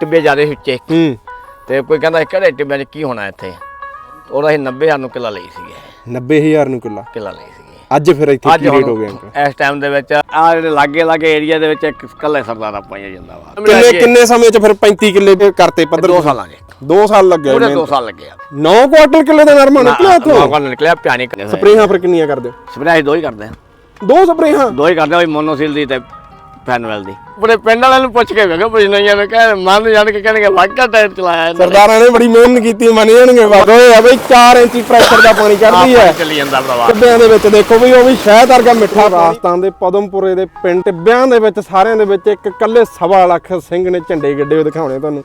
ਟਿੱਬੇ ਜਿਆਦੇ ਉੱਚੇ। ਹੂੰ। ਤੇ ਕੋਈ ਕਹਿੰਦਾ ਕਿਹੜੇ ਟਿੱਬਿਆਂ 'ਚ ਕੀ ਹੋਣਾ ਇੱਥੇ? ਉਹਦਾ ਅਸੀਂ 90000 ਨੂੰ ਕਿੱਲਾ ਲਈ ਸੀਗੇ। 90000 ਨੂੰ ਕਿੱਲਾ? ਕਿੱਲਾ ਲਈ ਸੀਗੇ। ਅੱਜ ਫਿਰ ਇੱਥੇ ਕੀ ਰੇਟ ਹੋ ਗਿਆ ਅੰਕਲ ਇਸ ਟਾਈਮ ਦੇ ਵਿੱਚ ਆ ਜਿਹੜੇ ਲਾਗੇ ਲਾਗੇ ਏਰੀਆ ਦੇ ਵਿੱਚ ਇੱਕ ਕੱਲੇ ਸਰਦਾਰ ਪਾਇਆ ਜਾਂਦਾ ਵਾ। ਕਿੰਨੇ ਕਿੰਨੇ ਸਮੇਂ ਚ ਫਿਰ 35 ਕਿੱਲੇ ਦੇ ਕਰਤੇ ਪੱਧਰ ਦੋ ਸਾਲਾਂ ਦੇ 2 ਸਾਲ ਲੱਗੇ ਪੂਰੇ ਦੋ ਸਾਲ ਲੱਗੇ ਆ। 9 ਕੁਆਟਰ ਕਿੱਲੇ ਦਾ ਨਰਮਾ ਨਿਕਲਿਆ ਇੱਥੋਂ ਮਾਂ ਕੋਲ ਨਿਕਲਿਆ ਪਿਆਣੀ ਸਪਰੇਹਾਂ ਫਿਰ ਕਿੰਨੀਆਂ ਕਰਦੇ? ਹੋ ਸਪਰੇਅ ਅਸੀਂ ਦੋ ਹੀ ਕਰਦੇ ਦੋ ਸਪਰੇਹਾਂ? ਦੋ ਹੀ ਕਰਦੇ ਆ ਮੋਨੋਸੀਲ ਦੀ ਤੇ ਫੈਨਵੈਲ ਦੀ। ਪੂਰੇ ਪਿੰਡ ਵਾਲਿਆਂ ਨੂੰ ਪੁੱਛ ਕੇ ਵੇਖੋ ਪੁੱਛਣੀਆਂ ਨੇ ਕਹੇ ਮੰਨ ਜਾਣ ਕੇ ਕਹਿਣਗੇ ਵਾਕਾ ਟਾਇਰ ਚਲਾਇਆ ਇਹਨਾਂ। ਸਰਦਾਰਾਂ ਨੇ ਬੜੀ ਮਿਹਨਤ ਕੀਤੀ ਮੰਨ ਜਾਣਗੇ ਵਾਕੋ ਆ ਬਈ 4 ਇੰਚੀ ਪ੍ਰੈਸ਼ਰ ਦਾ ਪਾਣੀ ਕੱਢਦੀ ਹੈ। ਆਹ ਚੱਲੀ ਜਾਂਦਾ ਭਰਾਵਾ। ਟਿੱਬਿਆਂ ਦੇ ਵਿੱਚ ਦੇਖੋ ਵੀ ਉਹ ਵੀ ਸ਼ਹਿਦ ਵਰਗਾ ਮਿੱਠਾ ਰਾਜਸਥਾਨ ਦੇ ਪਦਮਪੁਰੇ ਦੇ ਪਿੰਡ ਟਿੱਬਿਆਂ ਦੇ ਵਿੱਚ ਸਾਰਿਆਂ ਦੇ ਵਿੱਚ ਇੱਕ ਇਕੱਲੇ ਸਵਾ ਲੱਖ ਸਿੰਘ ਨੇ ਝੰਡੇ ਗੱਡੇ ਹੋਏ ਦਿਖਾਉਣੇ ਤੁਹਾਨੂੰ।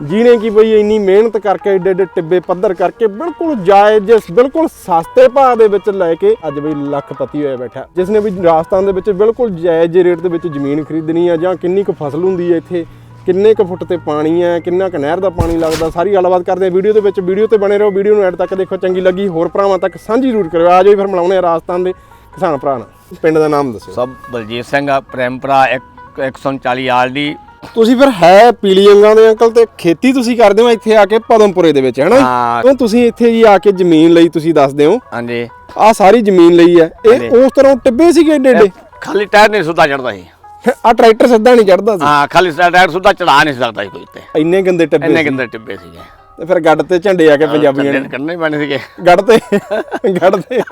ਜਿਹਨੇ ਕੀ ਬਈ ਇੰਨੀ ਮਿਹਨਤ ਕਰਕੇ, ਏਡੇ ਏਡੇ ਟਿੱਬੇ ਪੱਧਰ ਕਰਕੇ ਬਿਲਕੁਲ ਜਾਇਜ਼, ਬਿਲਕੁਲ ਸਸਤੇ ਭਾਅ ਦੇ ਵਿੱਚ ਲੈ ਕੇ ਅੱਜ ਬਈ ਲੱਖਪਤੀ ਹੋਇਆ ਬੈਠਾ। ਜਿਸ ਨੇ ਵੀ ਰਾਜਸਥਾਨ ਦੇ ਵਿੱਚ ਬਿਲਕੁਲ ਜਾਇਜ਼ ਰੇਟ ਦੇ ਵਿੱਚ ਜ਼ਮੀਨ ਖਰੀਦਣੀ ਆ ਜਾਂ ਕਿੰਨੀ ਕੁ ਫਸਲ ਹੁੰਦੀ ਹੈ ਇੱਥੇ, ਕਿੰਨੇ ਕੁ ਫੁੱਟ ਤੇ ਪਾਣੀ ਹੈ ਕਿੰਨਾ ਕੁ ਨਹਿਰ ਦਾ ਪਾਣੀ ਲੱਗਦਾ, ਸਾਰੀ ਗੱਲਬਾਤ ਕਰਦੇ ਆ ਵੀਡੀਓ ਦੇ ਵਿੱਚ। ਵੀਡੀਓ ਤੇ ਬਣੇ ਰਹੋ, ਵੀਡੀਓ ਨੂੰ ਐਡ ਤੱਕ ਦੇਖੋ, ਚੰਗੀ ਲੱਗੀ। ਹੋਰ ਭਰਾਵਾਂ ਤੱਕ ਸਾਂਝੀ ਜ਼ਰੂਰ ਕਰਿਓ। ਆ ਜਾਓ ਫਿਰ ਮਿਲਾਉਣੇ ਆ ਰਾਜਸਥਾਨ ਦੇ ਕਿਸਾਨ ਭਰਾ ਨਾਲ। ਪਿੰਡ ਦਾ ਨਾਮ ਦੱਸੋ ਸਭ ਬਲਜੀਤ ਸਿੰਘ ਆ ਪ੍ਰੇਮਪਰਾ 140 ਆਲਡੀ। ਤੁਸੀਂ ਫਿਰ ਹੈ ਪੀਲੀ ਅੰਗਾਂ ਦੇ ਅੰਕਲ ਤੇ ਖੇਤੀ ਤੁਸੀਂ ਕਰਦੇ ਹੋ ਇੱਥੇ ਆ ਕੇ ਪਦਮਪੁਰੇ ਦੇ ਵਿੱਚ ਹੈਨਾ? ਹਾਂ। ਤੁਸੀਂ ਇੱਥੇ ਜੀ ਆ ਕੇ ਜ਼ਮੀਨ ਲਈ ਤੁਸੀਂ ਦੱਸਦੇ ਹੋ। ਹਾਂਜੀ। ਆ ਸਾਰੀ ਜ਼ਮੀਨ ਲਈ ਹੈ। ਇਹ ਉਸ ਤਰ੍ਹਾਂ ਟਿੱਬੇ ਸੀਗੇ ਏਡੇ ਏਡੇ? ਖਾਲੀ ਟਾਇਰ ਨਹੀਂ ਸੁੱਧਾ ਚੜਦਾ ਸੀ। ਆ ਟਰੈਕਟਰ ਸਿੱਧਾ ਨਹੀਂ ਚੜਦਾ ਸੀ? ਹਾਂ ਖਾਲੀ ਟਾਇਰ ਸੁੱਧਾ ਚੜਾ ਨਹੀਂ ਸਕਦਾ ਸੀ ਕੋਈ ਤੇ ਇੰਨੇ ਗੰਦੇ ਟਿੱਬੇ ਇੰਨੇ ਸੀ। ਕਿੰਨੇ ਟਿੱਬੇ ਸੀਗੇ। ਤੇ ਫਿਰ ਗੱਡ ਤੇ ਝੰਡੇ ਆ ਕੇ ਪੰਜਾਬੀਆਂ ਨੇ। ਹੀ ਪੈਣੇ ਸੀਗੇ। ਗੱਡ ਤੇ ਗੱਡ ਤੇ।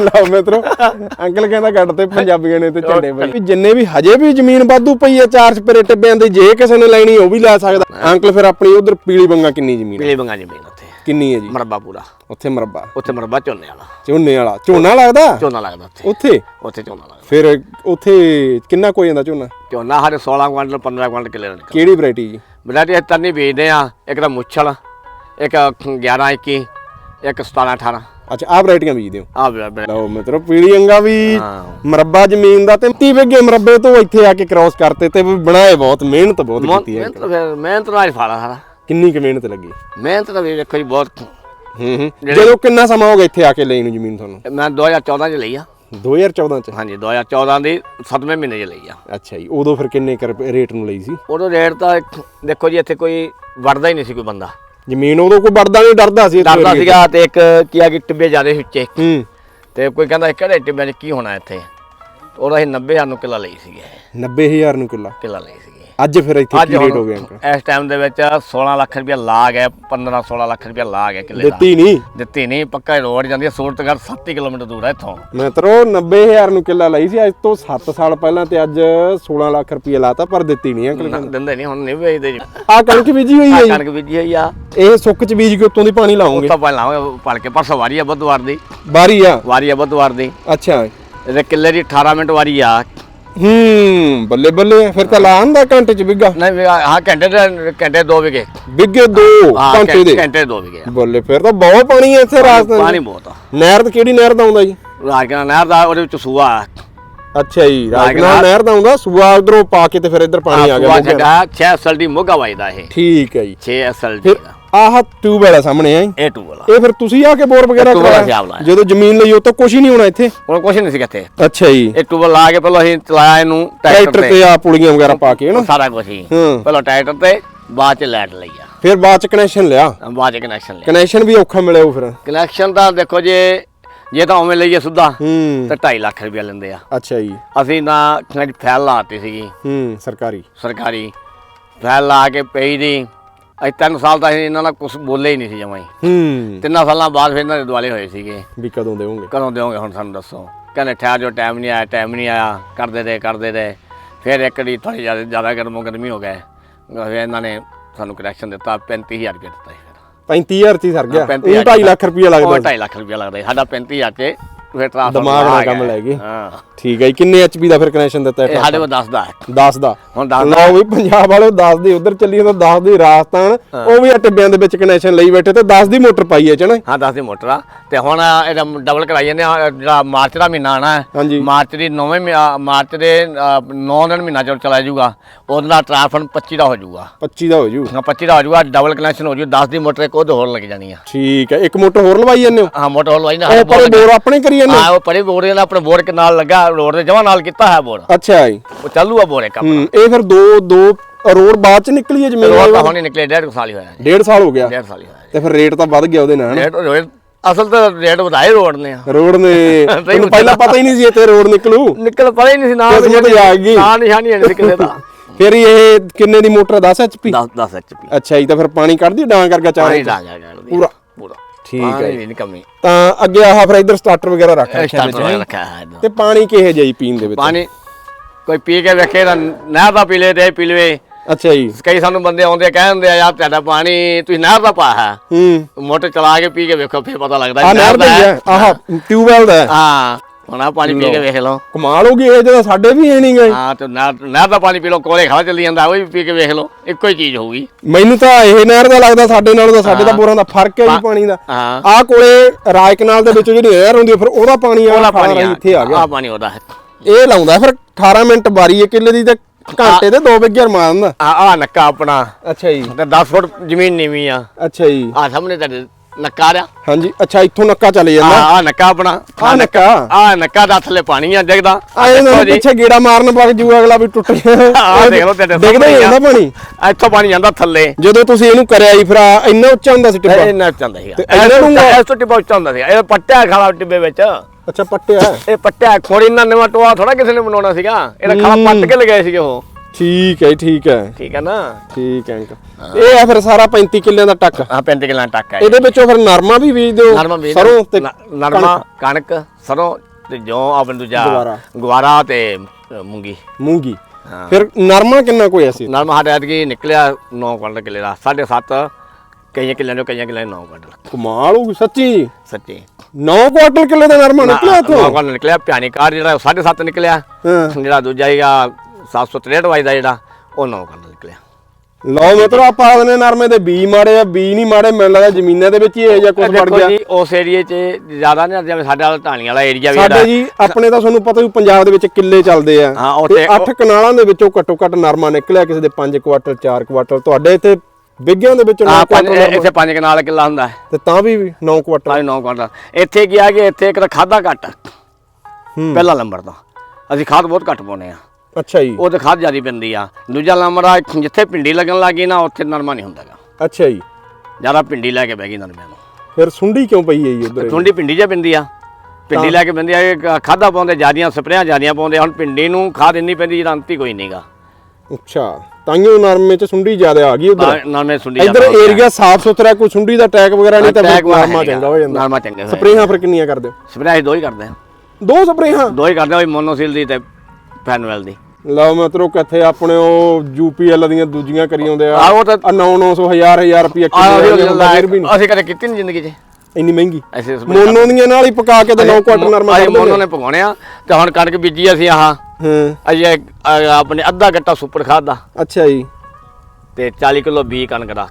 ਲਓ ਮਿੱਤਰੋ ਅੰਕਲ ਕਹਿੰਦਾ ਗੱਡ ਤੇ ਪੰਜਾਬੀਆਂ ਨੇ ਤੇ ਝੰਡੇ ਬਈ ਵੀ ਜਿੰਨੇ ਵੀ ਹਜੇ ਵੀ ਜ਼ਮੀਨ ਵਾਧੂ ਪਈ ਹੈ ਚਾਰ ਚਪੇਰੇ ਟਿੱਬਿਆਂ ਦੇ ਜੇ ਕਿਸੇ ਨੇ ਲੈਣੀ ਉਹ ਵੀ ਲੈ ਸਕਦਾ। ਅੰਕਲ ਫਿਰ ਆਪਣੀ ਉਧਰ ਪੀਲੀ ਬੰਗਾ ਕਿੰਨੀ ਜ਼ਮੀਨ? ਪੀਲੀ ਬੰਗਾ ਜ਼ਮੀਨ ਉੱਥੇ। ਕਿੰਨੀ ਹੈ ਜੀ? ਮਰਬਾ ਪੂਰਾ। ਉੱਥੇ ਮਰਬਾ। ਉੱਥੇ ਮਰਬਾ ਝੋਨੇ ਵਾਲਾ। ਝੋਨੇ ਵਾਲਾ। ਝੋਨਾ ਲੱਗਦਾ? ਝੋਨਾ ਲੱਗਦਾ ਉੱਥੇ। ਉੱਥੇ? ਉੱਥੇ ਝੋਨਾ ਲੱਗਦਾ। ਫਿਰ ਉੱਥੇ ਕਿੰਨਾ ਕੋ ਜਾਂਦਾ ਝੋਨਾ? ਝੋਨਾ ਸਾਡੇ 16 ਕੁਇੰਟਲ 15 ਕੁਇੰਟਲ ਕਿਲੇ ਨਿਕਲ ਕਿਹੜੀ ਵੈਰਾਈਟੀ ਜੀ? ਬਲਾਟੀ ਤਰਨੀ ਵੇਚਦੇ ਆ ਇੱਕ ਤਾਂ ਮੁੱਛਲ ਇੱਕ 11 21 ਇੱਕ 17 18 ਅੱਛਾ ਆਹ ਵੈਰਾਈਟੀਆਂ ਬੀਜਦੇ ਹੋ ਆ ਲਓ ਮਿੱਤਰੋ ਪੀਲੀ ਅੰਗਾ ਵੀ ਹਾਂ ਮਰਬਾ ਜ਼ਮੀਨ ਦਾ ਤੇ 30 ਵਿਗੇ ਮਰਬੇ ਤੋਂ ਇੱਥੇ ਆ ਕੇ ਕ੍ਰਾਸ ਕਰਤੇ ਤੇ ਵੀ ਬਣਾਏ ਬਹੁਤ ਮਿਹਨਤ ਬਹੁਤ ਕੀਤੀ ਹੈ ਮਿਹਨਤ ਫਿਰ ਮਿਹਨਤ ਨਾਲ ਹੀ ਫਾਲਾ ਸਾਰਾ ਕਿੰਨੀ ਕੁ ਮਿਹਨਤ ਲੱਗੀ ਮਿਹਨਤ ਤਾਂ ਵੀ ਵੇਖੋ ਜੀ ਬਹੁਤ ਹੂੰ ਹੂੰ ਜਦੋਂ ਕਿੰਨਾ ਸਮਾਂ ਹੋ ਗਿਆ ਇੱਥੇ ਆ ਕੇ ਲਈ ਨੂੰ ਜ਼ਮੀਨ ਤੁਹਾਨੂੰ ਮੈਂ 2014 ਚ ਲਈ ਆ 2014 ਚ ਹਾਂਜੀ 2014 ਦੀ 7ਵੇਂ ਮਹੀਨੇ ਚ ਲਈ ਆ ਅੱਛਾ ਜੀ ਉਦੋਂ ਫਿਰ ਕਿੰਨੇ ਰੇਟ ਨੂੰ ਲਈ ਸੀ ਉਦੋਂ ਰੇਟ ਤਾਂ ਦੇਖੋ ਜੀ ਇੱਥੇ ਕੋਈ ਵੜਦਾ ਹੀ ਨਹੀਂ ਸੀ ਕੋਈ ਬੰਦਾ ਜ਼ਮੀਨ ਉਦੋਂ ਕੋਈ ਵੜਦਾ ਨਹੀਂ ਡਰਦਾ ਸੀ ਇੱਥੇ ਡਰਦਾ। ਸੀਗਾ ਤੇ ਇੱਕ ਕੀ ਆ ਕਿ ਟਿੱਬੇ ਜਿਆਦੇ ਉੱਚੇ। ਹੂੰ। ਤੇ ਕੋਈ ਕਹਿੰਦਾ ਕਿਹੜੇ ਟਿੱਬਿਆਂ 'ਚ ਕੀ ਹੋਣਾ ਇੱਥੇ? ਉਹਦਾ ਅਸੀਂ 90000 ਨੂੰ ਕਿੱਲਾ ਲਈ ਸੀਗੇ 90000 ਨੂੰ ਕਿੱਲਾ। ਕਿੱਲਾ ਲਈ ਸੀਗੇ ਅੱਜ ਫਿਰ ਇੱਥੇ ਕੀ ਰੇਟ ਹੋ ਗਿਆ ਅੰਕਲ? ਇਸ ਟਾਈਮ ਦੇ ਵਿੱਚ 16 ਲੱਖ ਰੁਪਇਆ ਲਾ ਗਿਆ 15 16 ਲੱਖ ਰੁਪਇਆ ਲਾ ਗਿਆ ਕਿੱਲੇ ਦਾ। ਦਿੱਤੀ ਨਹੀਂ? ਦਿੱਤੀ ਨਹੀਂ ਪੱਕਾ ਰੋਡ ਜਾਂਦੀ ਹੈ ਸੂਰਤਗੜ੍ਹ 7 ਕਿਲੋਮੀਟਰ ਦੂਰ ਹੈ ਇੱਥੋਂ। ਮਿੱਤਰੋ 90000 ਨੂੰ ਕਿੱਲਾ ਲਈ ਸੀ ਅੱਜ ਤੋਂ 7 ਸਾਲ ਪਹਿਲਾਂ ਤੇ ਅੱਜ 16 ਲੱਖ ਰੁਪਏ ਲਾਤਾ ਪਰ ਦਿੱਤੀ ਨਹੀਂ ਅੰਕਲ ਨਾ, ਦਿੰਦੇ ਨਹੀਂ ਹੁਣ ਨਹੀਂ ਵੇਚਦੇ ਜੀ। ਆ ਕਣਕ ਬੀਜੀ ਹੋਈ ਹੈ ਜੀ। ਕਣਕ ਬੀਜੀ ਹੋਈ ਆ। ਇਹ ਸੁੱਕ ਚ ਬੀਜ ਕੇ ਉੱਤੋਂ ਦੀ ਪਾਣੀ ਲਾਉਂਗੇ ਤਾਂ ਪਹਿਲਾਂ ਪੜ ਕੇ ਪਰਸੋਂ ਵਾਰੀ ਆ ਬੁੱਧਵਾਰ ਦੀ। ਬਾਰੀ ਆ? ਵਾਰੀ ਆ ਬੁੱਧਵਾਰ ਦੀ। ਅੱਛਾ। ਇਹਦੇ ਕਿੱਲੇ ਦੀ 18 ਮਿੰਟ ਵਾਰੀ ਆ। ਹੂੰ ਬੱਲੇ ਬੱਲੇ ਫਿਰ ਤਾਂ ਲਾਣ ਦਾ ਘੰਟੇ ਚ ਬਿੱਗਾ। ਨਹੀਂ ਹਾਂ ਘੰਟੇ ਦੇ ਘੰਟੇ ਦੋ ਵਿਗੇ। ਬਿੱਗੇ ਦੋ ਹਾਂ ਘੰਟੇ ਦੇ। ਘੰਟੇ ਦੋ ਵਿਗੇ। ਬੱਲੇ ਫਿਰ ਤਾਂ ਬਹੁਤ ਪਾਣੀ ਹੈ ਇੱਥੇ ਰਾਸਤੇ ਪਾਣੀ ਬਹੁਤ ਆ। ਨਹਿਰ ਤੇ ਕਿਹੜੀ ਨਹਿਰ ਦਾ ਆਉਂਦਾ ਜੀ? ਰਾਜਗਣਾ ਨਹਿਰ ਦਾ ਉਹਦੇ ਵਿੱਚ ਸੂਆ। ਅੱਛਾ ਜੀ ਰਾਜਨਾਥ ਨਹਿਰ ਦਾ ਆਉਂਦਾ ਸੂਆ ਉਧਰੋਂ ਪਾ ਕੇ ਤੇ ਫਿਰ ਇੱਧਰ ਪਾਣੀ ਆ ਗਿਆ ਸੂਆ। ਜਗਾ 6 ਐਸਐਲ ਦੀ ਮੋਗਾ ਵਾਈਦਾ ਇਹ। ਠੀਕ ਹੈ ਜੀ। 6 ਐਸਐਲ ਦੀ ਆਹ ਟਿਊਬਵੈਲ ਆ ਸਾਹਮਣੇ ਆ। ਇਹ ਟੂ ਵਾਲਾ। ਇਹ ਫਿਰ ਤੁਸੀਂ ਆ ਕੇ ਬੋਰ ਵਗੈਰਾ ਟਿਊਬਵੈਲ ਅਸੀਂ ਕਰਾਇਆ? ਆਪ ਲਾਇਆ। ਜਦੋਂ ਜ਼ਮੀਨ ਲਈ ਉਹ ਤਾਂ ਕੁਝ ਹੀ ਨਹੀਂ ਹੋਣਾ ਇੱਥੇ? ਹੁਣ ਕੁਛ ਨਹੀਂ ਸੀ ਕਿੱਥੇ। ਅੱਛਾ ਜੀ। ਇਹ ਟੂਬਲ ਲਾ ਕੇ ਪਹਿਲਾਂ ਅਸੀਂ ਚਲਾਇਆ ਇਹਨੂੰ ਟਰੈਕਟਰ ਤੇ। ਆ ਪੁਲੀਆਂ ਵਗੈਰਾ ਪਾ ਕੇ ਨਾ? ਸਾਰਾ ਕੁਝ ਹੀ। ਹੂੰ। ਪਹਿਲਾਂ ਟਰੈਕਟਰ ਤੇ ਬਾਅਦ ਚ ਲਾਈਟ ਲਈ ਆ। ਫਿਰ ਬਾਅਦ ਚ ਕਨੈਕਸ਼ਨ ਲਿਆ? ਬਾਅਦ ਚ ਕਨੈਕਸ਼ਨ ਲਿਆ। ਕਨੈਕਸ਼ਨ ਵੀ ਔਖਾ ਮਿਲਿਆ ਉਹ ਫਿਰ। ਕਨੈਕਸ਼ਨ ਤਾਂ ਦੇਖੋ ਜੇ ਜੇ ਤਾਂ ਉਵੇਂ ਲਈਏ ਸੁੱਧਾ ਹੂੰ। ਤਾਂ 2.5 ਲੱਖ ਰੁਪਇਆ ਲੈਂਦੇ ਆ। ਅੱਛਾ ਜੀ। ਅਸੀਂ ਅੱਜ ਫੈਲ ਲਾਤੀ ਸੀਗੀ। ਹੂੰ ਸਰਕਾਰੀ। ਸਰਕਾਰੀ। ਫੈਲ ਲਾ ਕੇ ਪਈ ਦੀ। ਅਸੀਂ ਤਿੰਨ ਸਾਲ ਤਾਂ ਇਹਨਾਂ ਨਾਲ ਕੁਝ ਬੋਲੇ ਹੀ ਨਹੀਂ ਸੀ ਜਮਾਈ ਹੂੰ। ਤਿੰਨਾਂ ਸਾਲਾਂ ਬਾਅਦ ਫਿਰ ਇਹਨਾਂ ਦੇ ਦੁਆਲੇ ਹੋਏ ਸੀਗੇ। ਵੀ ਕਦੋਂ ਦੇਵੋਗੇ? ਕਦੋਂ ਦਿਓਗੇ ਹੁਣ ਸਾਨੂੰ ਦੱਸੋ। ਕਹਿੰਦੇ ਠਹਿਰ ਜੋ ਟਾਈਮ ਨਹੀਂ ਆਇਆ ਟਾਈਮ ਨਹੀਂ ਆਇਆ। ਕਰਦੇ ਰਹੇ ਕਰਦੇ ਰਹੇ। ਫਿਰ ਇੱਕ ਦੀ ਥੋੜੀ ਜ਼ਿਆਦਾ ਜ਼ਿਆਦਾ ਗਰਮੋ ਗਰਮੀ ਹੋ ਗਏ। ਫਿਰ ਇਹਨਾਂ ਨੇ ਸਾਨੂੰ ਕਨੈਕਸ਼ਨ ਦਿੱਤਾ 35000 ਰੁਪਏ ਦਿੱਤਾ ਸੀ ਫਿਰ। 35000 ਚ ਹੀ ਸਰ ਗਿਆ? 35,000 ਉਹ 2.5 ਲੱਖ ਰੁਪਏ ਉਹ ਲੱਗਦਾ 2.5 ਲੱਖ ਰੁਪਏ ਲੱਗਦਾ। ਸਾਡਾ 35000 ਚ ਫਿਰ ਟ੍ਰਾਂਸਫਰ ਦਿਮਾਗ ਨਾਲ ਕੰਮ ਲੈ ਗਏ। ਹਾਂ। ਠੀਕ ਹੈ ਜੀ ਕਿੰਨੇ ਐਚਪੀ ਦਾ ਫਿਰ ਕਨੈਕਸ਼ਨ ਦਿੱਤਾ ਇਹ ਸਾਡੇ ਕੋਲ ਦੱਸਦਾ ਹੈ। 10 ਦਾ। ਹੁਣ ਦੱਸ ਲਓ ਵੀ ਪੰਜਾਬ ਵਾਲੇ 10 ਦੀ ਉਧਰ ਚੱਲੀ ਤਾਂ 10 ਦੀ ਰਾਜਸਥਾਨ ਉਹ ਵੀ ਆ ਟਿੱਬਿਆਂ ਦੇ ਵਿੱਚ ਕਨੈਕਸ਼ਨ ਲਈ ਬੈਠੇ ਤੇ 10 ਦੀ ਮੋਟਰ ਪਾਈ ਹੈ ਚ ਨਾ ਹਾਂ 10 ਦੀ ਮੋਟਰ ਆ। ਤੇ ਹੁਣ ਇਹਦਾ ਡਬਲ ਕਰਾਈ ਜਾਂਦੇ ਆ ਜਿਹੜਾ ਮਾਰਚ ਦਾ ਮਹੀਨਾ ਆਣਾ ਮਾਰਚ ਦੀ 9ਵੇਂ ਮਾਰਚ ਦੇ 9 ਦਿਨ ਮਹੀਨਾ ਚਲ ਚਲਾ ਜਾਊਗਾ। ਉਹਦੇ ਟ੍ਰਾਂਸਫਰ 25 ਦਾ ਹੋ ਜਾਊਗਾ। 25 ਦਾ ਹੋ ਜੂ। ਹਾਂ 25 ਦਾ ਹੋ ਜਾਊਗਾ ਡਬਲ ਕਨੈਕਸ਼ਨ ਹੋ ਜੂ 10 ਦੀ ਮੋਟਰ ਇੱਕ ਉਹਦੇ ਹੋਰ ਲੱਗ ਜਾਣੀ ਆ। ਠੀਕ ਹੈ ਇੱਕ ਮੋਟਰ ਹੋਰ ਲਵਾਈ ਜਾਂਦੇ ਹੋ? ਹਾਂ ਮੋਟਰ ਹੋਰ ਲਵਾਈ ਨਾ ਉਹ ਪਰ ਬੋਰ ਆਪਣੇ ਕਰੀ ਜਾਂਦੇ ਹਾਂ? ਉਹ ਪਰੇ ਬੋਰ ਦੇ ਨਾਲ ਆਪਣੇ ਬੋਰ ਕੇ ਨਾਲ ਲੱਗਾ। ਰੋਡ ਦੇ ਜਮਾ ਨਾਲ ਕੀਤਾ ਹੈ ਬੋਰ। ਅੱਛਾ ਜੀ। ਉਹ ਚਾਲੂ ਆ ਬੋਰ ਹੂੰ ਇਹ ਫਿਰ ਦੋ ਦੋ ਰੋਡ ਬਾਅਦ ਚ ਨਿਕਲੀ ਹੈ ਜ਼ਮੀਨ ਰੋਡ ਤਾਂ? ਹੁਣ ਨਿਕਲੇ ਡੇਢ ਕੁ ਸਾਲ ਹੀ ਹੋਇਆ ਜੀ। ਡੇਢ ਸਾਲ ਹੋ ਗਿਆ। ਡੇਢ ਸਾਲ ਹੀ ਹੋਇਆ ਤੇ ਫਿਰ ਰੇਟ ਤਾਂ ਵੱਧ ਗਿਆ ਉਹਦੇ ਨਾਲ? ਰੇਟ ਅਸਲ ਤਾਂ ਰੇਟ ਵਧਾਏ ਰੋਡ ਨੇ ਰੋਡ ਨੇ। ਤੁਹਾਨੂੰ ਪਹਿਲਾਂ ਪਤਾ ਹੀ ਨਹੀਂ ਸੀ ਇੱਥੇ ਰੋਡ ਨਿਕਲੂ। ਨਿਕਲ ਪਤਾ ਹੀ ਨਹੀਂ ਸੀ ਨਾ। ਨਾ ਨਿਸ਼ਾਨੀ ਨਹੀਂ ਸੀ ਕਿਸੇ ਦਾ। ਫਿਰ ਇਹ ਕਿੰਨੇ ਦੀ ਮੋਟਰ 10 ਐਚਪੀ 10 10 ਐਚਪੀ ਅੱਛਾ ਜੀ ਤਾਂ ਫਿਰ ਪਾਣੀ ਕੱਢਦੀ ਡਾਂ ਕਰਕੇ ਗਿਆ ਪੂਰਾ। ਠੀਕ ਹੈ ਪਾਣੀ ਨਹੀਂ ਕਮੀ। ਤਾਂ ਅੱਗੇ ਆਹ ਫਿਰ ਇੱਧਰ ਸਟਾਰਟਰ ਵਗੈਰਾ ਰੱਖ ਰੱਖਿਆ ਵਿੱਚ ਸਟਾਰਟਰ ਹੈਂ? ਰੱਖਿਆ ਹੈ। ਤੇ ਪਾਣੀ ਕਿਹੇ ਜਿਹੀ ਪੀਣ ਦੇ ਵਿੱਚ? ਪਾਣੀ ਕੋਈ ਪੀ ਕੇ ਵੇਖੇ ਤਾਂ ਨਹਿਰ ਦਾ ਪੀ ਲੇ ਤੇ ਪੀ ਲਵੇ। ਅੱਛਾ ਜੀ। ਕਈ ਸਾਨੂੰ ਬੰਦੇ ਆਉਂਦੇ ਕਹਿ ਦਿੰਦੇ ਆ ਯਾਰ ਤੁਹਾਡਾ ਪਾਣੀ ਤੁਸੀਂ ਨਹਿਰ ਦਾ ਪਾ ਹੈ। ਮੋਟਰ ਚਲਾ ਕੇ ਪੀ ਕੇ ਵੇਖੋ ਫਿਰ ਪਤਾ ਲੱਗਦਾ ਆ ਵੀ ਨਹਿਰ ਦਾ ਹੀ ਹੈ। ਹੈ। ਆਹ ਟਿਊਬਵੈਲ ਦਾ ਹੈ। ਹਾਂ। ਹੁਣ ਆਹ ਪਾਣੀ ਪੀ ਕੇ ਵੇਖ ਲਓ। ਕਮਾਲ ਹੋ ਗਈ ਇਹ ਜਿਹੜਾ ਸਾਡੇ ਵੀ ਨਹੀਂ ਗਏ। ਹਾਂ ਤੇ ਨਹਿਰ ਨਹਿਰ ਦਾ ਪਾਣੀ ਪੀ ਲਓ ਕੋਲੇ ਖੜਾ ਚੱਲੀ ਜਾਂਦਾ ਉਹ ਵੀ ਪੀ ਕੇ ਵੇਖ ਲਓ ਇੱਕੋ ਹੀ ਚੀਜ਼ ਹੋਊਗੀ। ਮੈਨੂੰ ਤਾਂ ਇਹ ਨਹਿਰ ਦਾ ਲੱਗਦਾ ਸਾਡੇ ਨਾਲੋਂ ਤਾਂ ਸਾਡੇ ਤਾਂ ਬੋਰਾਂ ਦਾ ਫ਼ਰਕ ਹੈ ਜੀ ਪਾਣੀ ਦਾ। ਹਾਂ। ਆਹ ਕੋਲੇ ਰਾਜ ਕਨਾਲ ਦੇ ਵਿੱਚ ਜਿਹੜੀ ਨਹਿਰ ਹੁੰਦੀ ਹੈ ਫਿਰ ਉਹਦਾ ਪਾਣੀ ਆ ਉਹਦਾ ਪਾਣੀ ਇੱਥੇ ਆ ਗਿਆ। ਆ ਪਾਣੀ ਉਹਦਾ ਹੈ। ਇਹ ਲਾਉਂਦਾ ਫਿਰ 18 ਮਿੰਟ ਵਾਰੀ ਹੈ ਕਿੱਲੇ ਦੀ ਤੇ ਘੰਟੇ ਦੇ 2 ਵਿਗੇ ਮਾਰ ਦਿੰਦਾ। ਆ ਆ ਨੱਕਾ ਆਪਣਾ। ਅੱਛਾ ਜੀ। ਤੇ 10 ਫੁੱਟ ਜ਼ਮੀਨ ਨੀਵੀਂ ਆ। ਅੱਛਾ ਜੀ। ਆ ਸਾਹਮਣੇ ਤੇ ਨੱਕਾ ਰਿਆ ਹਾਂਜੀ ਅੱਛਾ ਇੱਥੋਂ ਨੱਕਾ ਚੱਲ ਜਾਂਦਾ। ਆ ਨੱਕਾ ਆਪਣਾ। ਆ ਨੱਕਾ। ਆ ਨੱਕਾ ਦਾ ਥੱਲੇ ਪਾਣੀ ਆ ਡਿੱਗਦਾ। ਆ ਇਹਨਾਂ ਪਿੱਛੇ ਗੇੜਾ ਮਾਰਨ ਵਗ ਜੂ ਅਗਲਾ ਵੀ ਟੁੱਟ ਗਿਆ। ਆ ਦੇਖ ਲਓ ਤੇਰੇ ਡਿੱਗਦਾ ਹੀ ਜਾਂਦਾ ਪਾਣੀ। ਇੱਥੋਂ ਪਾਣੀ ਜਾਂਦਾ ਥੱਲੇ। ਜਦੋਂ ਤੁਸੀਂ ਇਹਨੂੰ ਕਰਿਆ ਜੀ ਫਿਰ ਇੰਨਾ ਉੱਚਾ ਹੁੰਦਾ ਸੀ ਟਿੱਬਾ? ਇਹ ਨਾ ਚੱਲਦਾ ਸੀਗਾ। ਨੂੰ ਇਹ ਤੋਂ ਟਿੱਬਾ ਉੱਚਾ ਹੁੰਦਾ ਸੀਗਾ। ਇਹ ਪੱਟਿਆ ਖਾਲਾ ਟਿੱਬੇ ਵਿੱਚ। ਅੱਛਾ ਪੱਟਿਆ। ਇਹ ਪੱਟਿਆ ਖੋੜੀ ਨਾਲ ਨਵਾਂ ਟੋਆ ਥੋੜਾ ਕਿਸੇ ਨੇ ਬਣਾਉਣਾ ਸੀਗਾ। ਇਹਦਾ ਖਾਲਾ ਪੱਟ ਕੇ ਲਗਾਏ ਸੀਗੇ ਉਹ। ਠੀਕ ਹੈ ਜੀ, ਠੀਕ ਹੈ। ਠੀਕ ਹੈ ਨਾ? ਠੀਕ ਹੈ ਅੰਕਲ। ਇਹ ਆ ਫਿਰ ਸਾਰਾ 35 ਕਿੱਲਿਆਂ ਦਾ ਟੱਕ। ਆ 35 ਕਿਲਾਂ ਟੱਕ ਹੈ ਇਹਦੇ ਵਿੱਚੋਂ ਫਿਰ ਨਰਮਾ ਵੀ ਬੀਜ ਦਿਓ ਬੀਜ ਸਰੋਂ ਤੇ ਨ- ਨਰਮਾ ਕਣਕ। ਸਰੋਂ ਤੇ ਜੌਂ ਆਪਣ ਦੂਜਾ ਗੁਆਰਾ। ਗਵਾਰਾ ਤੇ ਅ, ਮੂੰਗੀ। ਮੂੰਗੀ। ਹਾਂ। ਫਿਰ ਨਰਮਾ ਕਿੰਨਾ ਕੋਈ ਸੀ? ਨਰਮਾ ਸਾਡੇ ਐਤਕੀ ਨਿਕਲਿਆ 9 ਕੁਇੰਟਲ ਕਿੱਲੇ ਦਾ। 7.5 ਕਈਆਂ ਕਿੱਲਿਆਂ ਚੋਂ ਕਈਆਂ ਕਿੱਲਿਆਂ 9 ਕੁਇੰਟਲ। ਕਮਾਲ ਹੋ ਗਈ ਸੱਚੀ? ਸੱਚੀ। 9 ਕੁਆਟਲ ਕਿੱਲੇ ਦਾ ਨਰਮਾ ਨਿਕਲਿਆ 9 ਤੋਂ ਕੁਇੰਟਲ ਨਿਕਲਿਆ ਪਿਆਨੀ ਕਾਰ ਜਿਹੜਾ 7.5 ਨਿਕਲਿਆ। ਹਾਂ। ਜਿਹੜਾ ਦੂਜਾ ਹੈਗਾ 763 ਵਾਈ ਦਾ ਜਿਹੜਾ ਉਹ 9 ਕੁਇੰਟਲ ਨਿਕਲਿਆ। ਲਓ ਮਿੱਤਰੋ ਆਪਾਂ ਆਦਨੇ ਨਰਮੇ ਦੇ ਬੀ ਮਾੜੇ ਆ ਬੀ ਨਹੀਂ ਮਾੜੇ ਮੈਨੂੰ ਲੱਗਦਾ ਜ਼ਮੀਨਾਂ ਦੇ ਵਿੱਚ ਹੀ ਇਹ ਜਿਹਾ ਕੁਝ ਵੜ ਦੇਖੋ ਗਿਆ। ਜੀ ਉਸ ਏਰੀਏ 'ਚ ਜ਼ਿਆਦਾ ਨਹੀਂ ਜਿਵੇਂ ਸਾਡੇ ਵਾਲਾ ਢਾਣੀ ਵਾਲਾ ਏਰੀਆ ਵੀ ਸਾਡੇ ਜੀ ਆਪਣੇ ਤਾਂ ਤੁਹਾਨੂੰ ਪਤਾ ਵੀ ਪੰਜਾਬ ਦੇ ਵਿੱਚ ਕਿੱਲੇ ਚੱਲਦੇ ਆ। ਹਾਂ, ਤੇ ਉੱਥੇ- 8 ਕਨਾਲਾਂ ਦੇ ਵਿੱਚੋਂ ਘੱਟੋ ਘੱਟ ਨਰਮਾ ਨਿਕਲਿਆ ਕਿਸੇ ਦੇ 5 ਕੁਆਟਲ 4 ਕੁਆਟਲ ਤੁਹਾਡੇ ਇੱਥੇ ਵਿਗਿਆਂ ਦੇ ਵਿੱਚ 9 ਆ ਪੰਜ ਕੁਆਟਲ ਇੱਥੇ ਪੰਜ ਕਨਾਲ ਕਿੱਲਾ ਹੁੰਦਾ। ਹੈ ਤੇ ਤਾਂ ਵੀ 9 ਕੁਆਟਲ ਪੰਜ 9 ਕੁਇੰਟਲ ਇੱਥੇ ਕੀ ਆ ਕਿ ਇੱਥੇ ਇੱਕ ਤਾਂ ਖਾਦਾ ਘੱਟ। ਹੂੰ। ਪਹਿਲਾ ਨੰਬਰ ਦਾ। ਅਸੀਂ ਖਾਦ ਬਹੁਤ ਘੱਟ ਪਾਉਂਦੇ ਆ। ਅੱਛਾ ਜੀ। ਉਹ ਤੇ ਖਾਦ ਜ਼ਿਆਦਾ ਪੈਂਦੀ ਆ। ਦੂਜਾ ਨੰਬਰ ਆ ਜਿੱਥੇ ਭਿੰਡੀ ਲੱਗਣ ਲੱਗੀ ਨਾ ਉੱਥੇ ਨਰਮਾ ਨਹੀਂ ਹੁੰਦਾਗਾ ਅੱਛਾ ਜੀ। ਜ਼ਿਆਦਾ ਭਿੰਡੀ ਲੈ ਕੇ ਬਹਿ ਗਈ ਨੂੰ। ਫਿਰ ਸੁੰਡੀ ਕਿਉਂ ਪਈ ਹੈ ਜੀ ਉਧਰ? ਥੋੜੀ ਭਿੰਡੀ ਜੇ ਪੈਂਦੀ ਆ। ਭਿੰਡੀ ਲੈ ਕੇ ਪੈਂਦੀ ਆ ਖਾਦਾ ਪਾਉਂਦੇ ਜਿਆਦੀਆਂ ਸਪਰੇਆਂ ਜਿਆਦੀਆਂ ਪਾਉਂਦੇ ਹੁਣ ਭਿੰਡੀ ਨੂੰ ਖਾਦ ਇੰਨੀ ਪੈਂਦੀ ਜਿਹੜਾ ਅੰਤੀ ਕੋਈ ਨਹੀਂਗਾ ਅੱਛਾ। ਤਾਈਓ ਨਰਮੇ ਚ ਸੁੰਡੀ ਜ਼ਿਆਦਾ ਆ ਗਈ ਉਧਰ। ਨਰਮੇ ਸੁੰਡੀ ਇੱਧਰ ਹੋ ਏਰੀਆ ਸਾਫ਼ ਸੁਥਰਾ ਕੋਈ ਸੁੰਡੀ ਦਾ ਅਟੈਕ ਵਗੈਰਾ ਨਹੀਂ ਤਾਂ ਨਰਮਾ। ਚੰਗਾ ਹੋ ਜਾਂਦਾ। ਨਰਮਾ ਚੰਗਾ। ਸਪਰੇਹਾਂ ਫਿਰ ਕਿੰਨੀਆਂ ਕਰਦੇ ਹੋ? ਦੋ ਹੀ ਕਰਦੇ ਆ ਦੋ ਸਪਰੇਹਾਂ? ਦੋ ਹੀ ਕਰਦੇ ਆ ਮੋਨੋਸੀਲ ਦੀ ਤੇ ਫੈਨਵੈਲ ਦੀ। ਲਓ ਮਿੱਤਰੋ ਕਿੱਥੇ ਆਪਣੇ ਉਹ ਯੂਪੀਐਲ ਦੀਆਂ ਦੂਜੀਆਂ ਕਰੀ ਆਉਂਦੇ ਆ। ਆ ਉਹ ਤਾਂ ਆ 9 900 1000 1000 ਰੁਪਏ ਨਹੀਂ। ਅਸੀਂ ਕਦੇ ਕੀਤੀ ਨਹੀਂ ਜ਼ਿੰਦਗੀ 'ਚ। ਇੰਨੀ ਮਹਿੰਗੀ? ਮੋਨੋ ਦੀਆਂ ਨਾਲ ਹੀ ਪਕਾ ਕੇ ਤੇ 9 ਕੁਆਟਰ ਨਰਮਾ ਅਸੀਂ ਮੋਨੋ ਨੇ ਪਕਾਉਣੇ ਆ ਤੇ ਹੁਣ ਕਣਕ ਬੀਜੀ ਅਸੀਂ ਆਹ। ਹਾਂ। ਅਜੇ ਆਪਣੇ ਅੱਧਾ ਗੱਟਾ ਸੁਪਰ ਖਾਦ ਦਾ ਅੱਛਾ ਜੀ। ਤੇ 40 ਕਿਲੋ ਬੀ ਕਣਕ ਦਾ।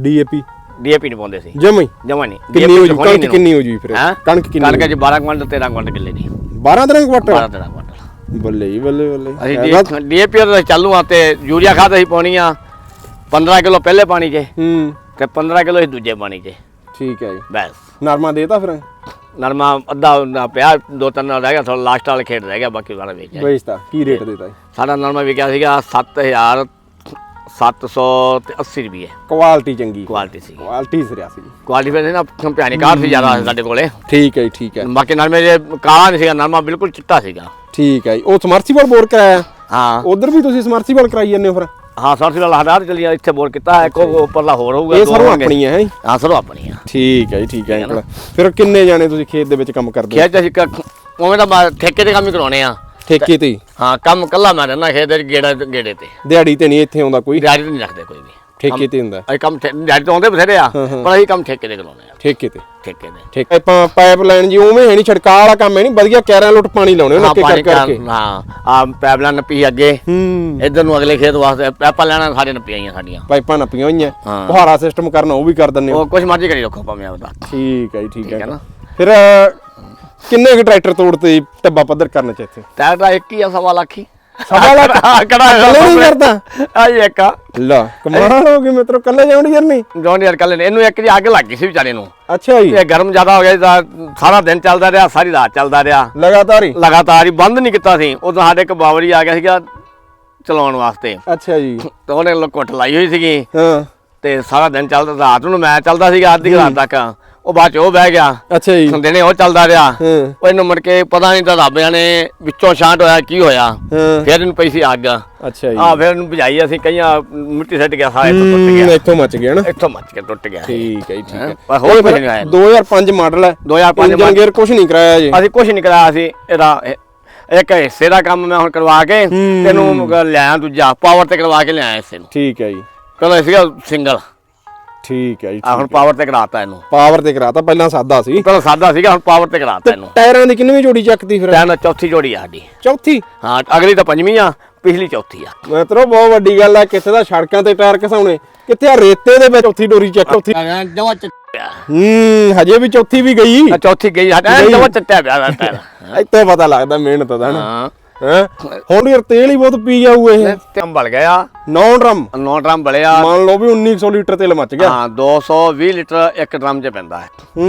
ਡੀਏਪੀ? ਡੀਏਪੀ ਨਹੀਂ ਪਾਉਂਦੇ ਸੀ ਜਮਈ ਜਮਾ ਨਹੀਂ। ਕਿੰਨੀ ਹੋ ਜੂ? ਕਣਕ ਕਿੰਨੀ ਹੋ ਜੂ ਫਿਰ? ਕਣਕ ਕਿੰਨੀ ਕਣਕ ਚ 12 ਕੁਇੰਟਲ 13 ਕੁਇੰਟਲ ਕਿੱਲੇ ਦੀ। 12 ਦਿਨਾਂ ਕੁਆਟਰ 12 13 ਕੁਇੰਟਲ। ਬੱਲੇ ਜੀ ਬੱਲੇ ਬੱਲੇ। ਅਸੀਂ ਡੀਏਪੀ ਦਾ ਚਾਲੂ ਆ ਤੇ ਯੂਰੀਆ ਖਾਦ ਅਸੀਂ ਪਾਉਣੀ ਆ 15 ਕਿਲੋ ਪਹਿਲੇ ਪਾਣੀ 'ਚ। ਹੂੰ। ਤੇ 15 ਕਿਲੋ ਅਸੀਂ ਦੂਜੇ ਪਾਣੀ 'ਚ। ਠੀਕ ਹੈ ਜੀ। ਬਸ। ਨਰਮਾ ਦੇਤਾ ਫਿਰ? ਨਰਮਾ ਅੱਧਾ ਨਾ ਪਿਆ ਦੋ ਤਿੰਨ ਰਹਿ ਗਿਆ ਥੋੜਾ ਲਾਸਟ ਵਾਲਾ ਖੇਡ ਰਹਿ ਗਿਆ ਬਾਕੀ ਵਾਲਾ ਵੇਚ ਗਿਆ ਵੇਚਤਾ ਕੀ ਰੇਟ ਦੇਤਾ ਜੀ? ਸਾਡਾ ਨਰਮਾ ਵਿਕਿਆ ਸੀਗਾ 7000 780 ਰੁਪਏ। ਕੁਆਲਿਟੀ ਚੰਗੀ। ਕੁਆਲਿਟੀ ਸੀ ਕੁਆਲਿਟੀ ਸਿਰਿਆ ਸੀ। ਕੁਆਲਿਟੀ ਫਿਰ ਨਾ ਭਿਆਨੀ ਕਾਰ ਸੀ ਜ਼ਿਆਦਾ ਸਾਡੇ ਕੋਲੇ। ਠੀਕ ਹੈ ਜੀ ਠੀਕ ਹੈ। ਬਾਕੀ ਨਰਮੇ ਦੇ ਕਾਲਾ ਨਹੀਂ ਸੀਗਾ ਨਰਮਾ ਬਿਲਕੁਲ ਚਿੱਟਾ ਸੀਗਾ। ਠੀਕ ਹੈ ਜੀ। ਉਹ ਸਮਰਸੀਬਲ ਬੋਰ ਕਰਾਇਆ? ਹਾਂ। ਉਧਰ ਵੀ ਤੁਸੀਂ ਸਮਰਸੀਬਲ ਕਰਾਈ ਜਾਂਦੇ ਹੋ ਫਿਰ? ਹਾਂ ਸਰਸੀ ਵਾਲਾ ਹਦਾਰ ਚੱਲੀ ਆ, ਇੱਥੇ ਬੋਲ ਕੀਤਾ ਇੱਕ ਉਹ ਉੱਪਰਲਾ ਹੋਰ ਹੋਊਗਾ ਇਹ ਸਰੋਂ। ਆਪਣੀ ਹੈ ਹੈਂ? ਹਾਂ ਸਰੋਂ ਆਪਣੀ ਆ ਠੀਕ ਹੈ ਜੀ ਠੀਕ ਹੈ ਅੰਕਲ। ਫਿਰ ਕਿੰਨੇ ਜਾਣੇ ਤੁਸੀਂ ਖੇਤ ਦੇ ਵਿੱਚ ਕੰਮ ਕਰਦੇ ਹੋ? ਖੇਤ ਅਸੀਂ ਕ- ਉਵੇਂ ਤਾਂ ਠੇਕੇ ਤੇ ਕੰਮ ਹੀ ਕਰਾਉਣੇ ਆ। ਠੇਕੇ ਤੇ ਹੀ? ਹਾਂ ਕੰਮ ਕੱਲਾ ਮੈਂ ਰਹਿਣਾ ਖੇਤ ਦੇ ਗੇੜਾ ਗੇੜੇ ਤੇ। ਦਿਹਾੜੀ ਤੇ ਨਹੀਂ ਇੱਥੇ ਆਉਂਦਾ ਕੋਈ? ਦਿਹਾੜੀ ਨਹੀਂ ਰੱਖਦੇ ਕੋਈ ਵੀ। ਠੇਕੇ ਤੇ ਹੁੰਦਾ। ਅਸੀਂ ਕੰਮ ਠੇ- ਆਉਂਦੇ ਬਥੇਰੇ ਆ ਪਰ ਅਸੀਂ ਕੰਮ ਠੇਕੇ ਤੇ ਕਰਾਉਣੇ ਆ। ਠੇਕੇ ਤੇ। ਠੇਕੇ ਦੇ ਠੀਕ ਆਪਾਂ ਪਾਈਪ ਲਾਈਨ ਜੀ ਉਵੇਂ ਹੈ ਨਹੀਂ ਛੜਕਾ ਵਾਲਾ ਕੰਮ ਹੈ ਨਹੀਂ ਵਧੀਆ ਕੈਰਾਂ ਲੁੱਟ ਪਾਣੀ ਲਾਉਣੇ ਉਹ ਹਾਂ ਨੱਕੇ ਕਰ ਪਾਣੀ ਕਰਕੇ ਕਰ ਹਾਂ ਆ ਪੈਬਲਾਂ ਨੱਪੀ ਅੱਗੇ। ਹੂੰ। ਇਧਰ ਨੂੰ ਅਗਲੇ ਖੇਤ ਵਾਸਤੇ ਪੈਪਾਂ ਲੈਣਾ ਸਾਡੇ ਨੱਪੀਆਂ ਆਈਆਂ ਸਾਡੀਆਂ। ਪਾਈਪਾਂ ਨੱਪੀਆਂ ਹੋਈਆਂ। ਹਾਂ। ਫੁਹਾਰਾ ਸਿਸਟਮ ਕਰਨਾ ਉਹ ਵੀ ਕਰ ਦਿੰਦੇ ਹੋ। ਉਹ ਕੁਛ ਮਰਜ਼ੀ ਕਰੀ ਰੱਖੋ ਭਾਵੇਂ ਆਪਦਾ। ਠੀਕ ਹੈ ਜੀ ਠੀਕ ਹੈ। ਹੈ ਨਾ? ਫਿਰ ਅਹ, ਕਿੰਨੇ ਕੁ ਟਰੈਕਟਰ ਤੋੜਤੇ ਟੱਬਾ ਪੱਧਰ ਕਰਨ ਚ ਇੱਥੇ ਟਾਇਰ ਦਾ ਇੱਕ ਹੀ ਆ ਸਵਾ ਲੱਖ ਹੀ। ਸਵਾ ਲੱਖ ਕੜਾ ਇਕੱਲੇ ਨਹੀਂ ਕਰਦਾ। ਆਈ ਇੱਕ ਆ। ਲਾ ਕਮਾਲ। ਹੋ ਗਈ ਮਿੱਤਰੋ ਕੱਲੇ ਜਾਉਣੀ ਜਰਨੀ ਜੌਨ ਯਾਰ ਕੱਲ ਨੇ ਇਹਨੂੰ ਇੱਕ ਜੀ ਅੱਗ ਲੱਗ ਗਈ ਸੀ ਵਿਚਾਰੇ ਨੂੰ। ਅੱਛਾ ਜੀ। ਇਹ ਗਰਮ ਜ਼ਿਆਦਾ ਹੋ ਗਿਆ ਜੀ ਸਾਰਾ ਦਿਨ ਚੱਲਦਾ ਰਿਹਾ ਸਾਰੀ ਰਾਤ ਚੱਲਦਾ ਰਿਹਾ। ਲਗਾਤਾਰ ਹੀ। ਲਗਾਤਾਰ ਹੀ ਬੰਦ ਨਹੀਂ ਕੀਤਾ ਸੀ। ਉਦੋਂ ਸਾਡੇ ਇੱਕ ਬਾਵਰੀ ਆ ਗਿਆ ਸੀਗਾ ਚਲਾਉਣ ਵਾਸਤੇ। ਅੱਛਾ ਜੀ। ਤੇ ਉਹਨੇ ਲੁੱਟ ਲਾਈ ਹੋਈ ਸੀਗੀ। ਹਾਂ। ਤੇ ਸਾਰਾ ਦਿਨ ਚੱਲਦਾ ਰਾਤ ਨੂੰ ਮੈਂ ਚੱਲਦਾ ਸੀਗਾ ਅੱਧੀ ਰਾਤ ਤੱਕ। ਉਹ ਬਾਅਦ ਚ ਉਹ ਬਹਿ ਗਿਆ। ਅੱਛਾ ਜੀ। ਦਿਨੇ ਉਹ ਚੱਲਦਾ ਰਿਹਾ। ਹਾਂ। ਉਹ ਇਹਨੂੰ ਮੁੜ ਕੇ ਪਤਾ ਨਹੀਂ ਤਾਂ ਰੱਬ ਜਾਣੇ ਵਿੱਚੋਂ ਛਾਂਟ ਹੋਇਆ ਕੀ ਹੋਇਆ। ਹਾਂ। ਫਿਰ ਇਹਨੂੰ ਪਈ ਸੀ ਅੱਗ। ਆ ਅੱਛਾ ਜੀ। ਫਿਰ ਇਹਨੂੰ ਭਜਾਈ ਅਸੀਂ ਕਈਆਂ ਮਿੱਟੀ ਸੱਟ ਗਿਆ ਸਾਰਾ ਇੱਥੋਂ ਟੁੱਟ ਹੂੰ, ਗਿਆ ਇੱਥੋਂ ਮੱਚ ਗਿਆ ਨਾ। ਇੱਥੋਂ ਮੱਚ ਕੇ ਟੁੱਟ ਗਿਆ। ਠੀਕ ਹੈ ਜੀ, ਠੀਕ ਹੈਂ? ਹੈ ਪਰ ਹੋਰ ਕੁਝ ਨਹੀਂ ਆਇਆ। 2005 ਮਾਡਲ ਹੈ। 2005 ਇੰਜਨ ਗੇਅਰ ਕੁਝ ਨਹੀਂ ਕਰਾਇਆ ਜੀ। ਅਸੀਂ ਕੁਝ ਨਹੀਂ ਕਰਾਇਆ ਸੀ ਇਹਦਾ ਇਹ- ਇੱਕ ਹਿੱਸੇ ਦਾ ਕੰਮ ਮੈਂ ਹੁਣ ਕਰਵਾ ਕੇ ਹੂੰ। ਤੈਨੂੰ ਲਿਆਇਆ ਦੂਜਾ ਪਾਵਰ ਤੇ ਕਰਵਾ ਕੇ ਲਿਆਇਆ ਇਸੇ ਨੂੰ। ਠੀਕ ਹੈ ਜੀ। ਪਹਿਲਾਂ ਸੀਗਾ ਸਿੰਗਲ ਠੀਕ ਹੈ ਜੀ ਆ ਹੁਣ ਪਾਵਰ ਤੇ ਕਰਾਤਾ ਇਹਨੂੰ। ਪਾਵਰ ਤੇ ਕਰਾਤਾ ਪਹਿਲਾਂ ਸਾਦਾ ਸੀ। ਪਹਿਲਾਂ ਸਾਦਾ ਸੀਗਾ ਹੁਣ ਪਾਵਰ ਤੇ ਕਰਾਤਾ ਇਹਨੂੰ। ਟਾਇਰਾਂ ਦੀ ਕਿੰਨੀ ਜੋੜੀ ਚੱਕਦੀ ਫਿਰ? ਨਾਲ ਚੌਥੀ ਜੋੜੀ ਆ ਸਾਡੀ। ਚੌਥੀ? ਹਾਂ ਅਗਲੀ ਤਾਂ ਪੰਜਵੀਂ ਆ ਪਿਛਲੀ ਚੌਥੀ ਆ। ਮਿੱਤਰੋ ਬਹੁਤ ਵੱਡੀ ਗੱਲ ਹੈ ਕਿੱਥੇ ਦਾ ਸੜਕਾਂ ਤੇ ਟਾਇਰ ਘਸਾਉਣੇ। ਕਿੱਥੇ ਆ ਰੇਤੇ ਦੇ ਵਿੱਚ ਚੌਥੀ ਡੋਰੀ ਚੱਕ ਚੌਥੀ ਜਮਾ ਚੱਟਿਆ ਹੂੰ ਹਜੇ ਵੀ ਚੌਥੀ ਵੀ ਗਈ। ਆ ਚੌਥੀ ਗਈ ਗਈ। ਜਮਾ ਚੱਟਿਆ ਪਿਆ ਦਾ ਟਾਇਰ। ਇੱਥੇ ਪਤਾ ਲੱਗਦਾ ਮਿਹਨਤ ਦਾ ਨਾ। ਹਾਂ। ਹੈ? ਹੁਣ ਯਾਰ ਤੇਲ ਹੀ ਬਹੁਤ ਪੀ ਜਾਊ ਇਹ। ਤੇ ਬਲ ਗਿਆ। ਨੌ ਡਰਮ। 9 ਡਰਮ ਬਲਿਆ ਮੰਨ ਲਓ ਵੀ 1900 ਲੀਟਰ ਤੇਲ ਮੱਚ ਗਿਆ। ਹਾਂ 220 ਲੀਟਰ ਇੱਕ ਡਰਮ 'ਚ ਪੈਂਦਾ ਹੈ। ਹੂੰ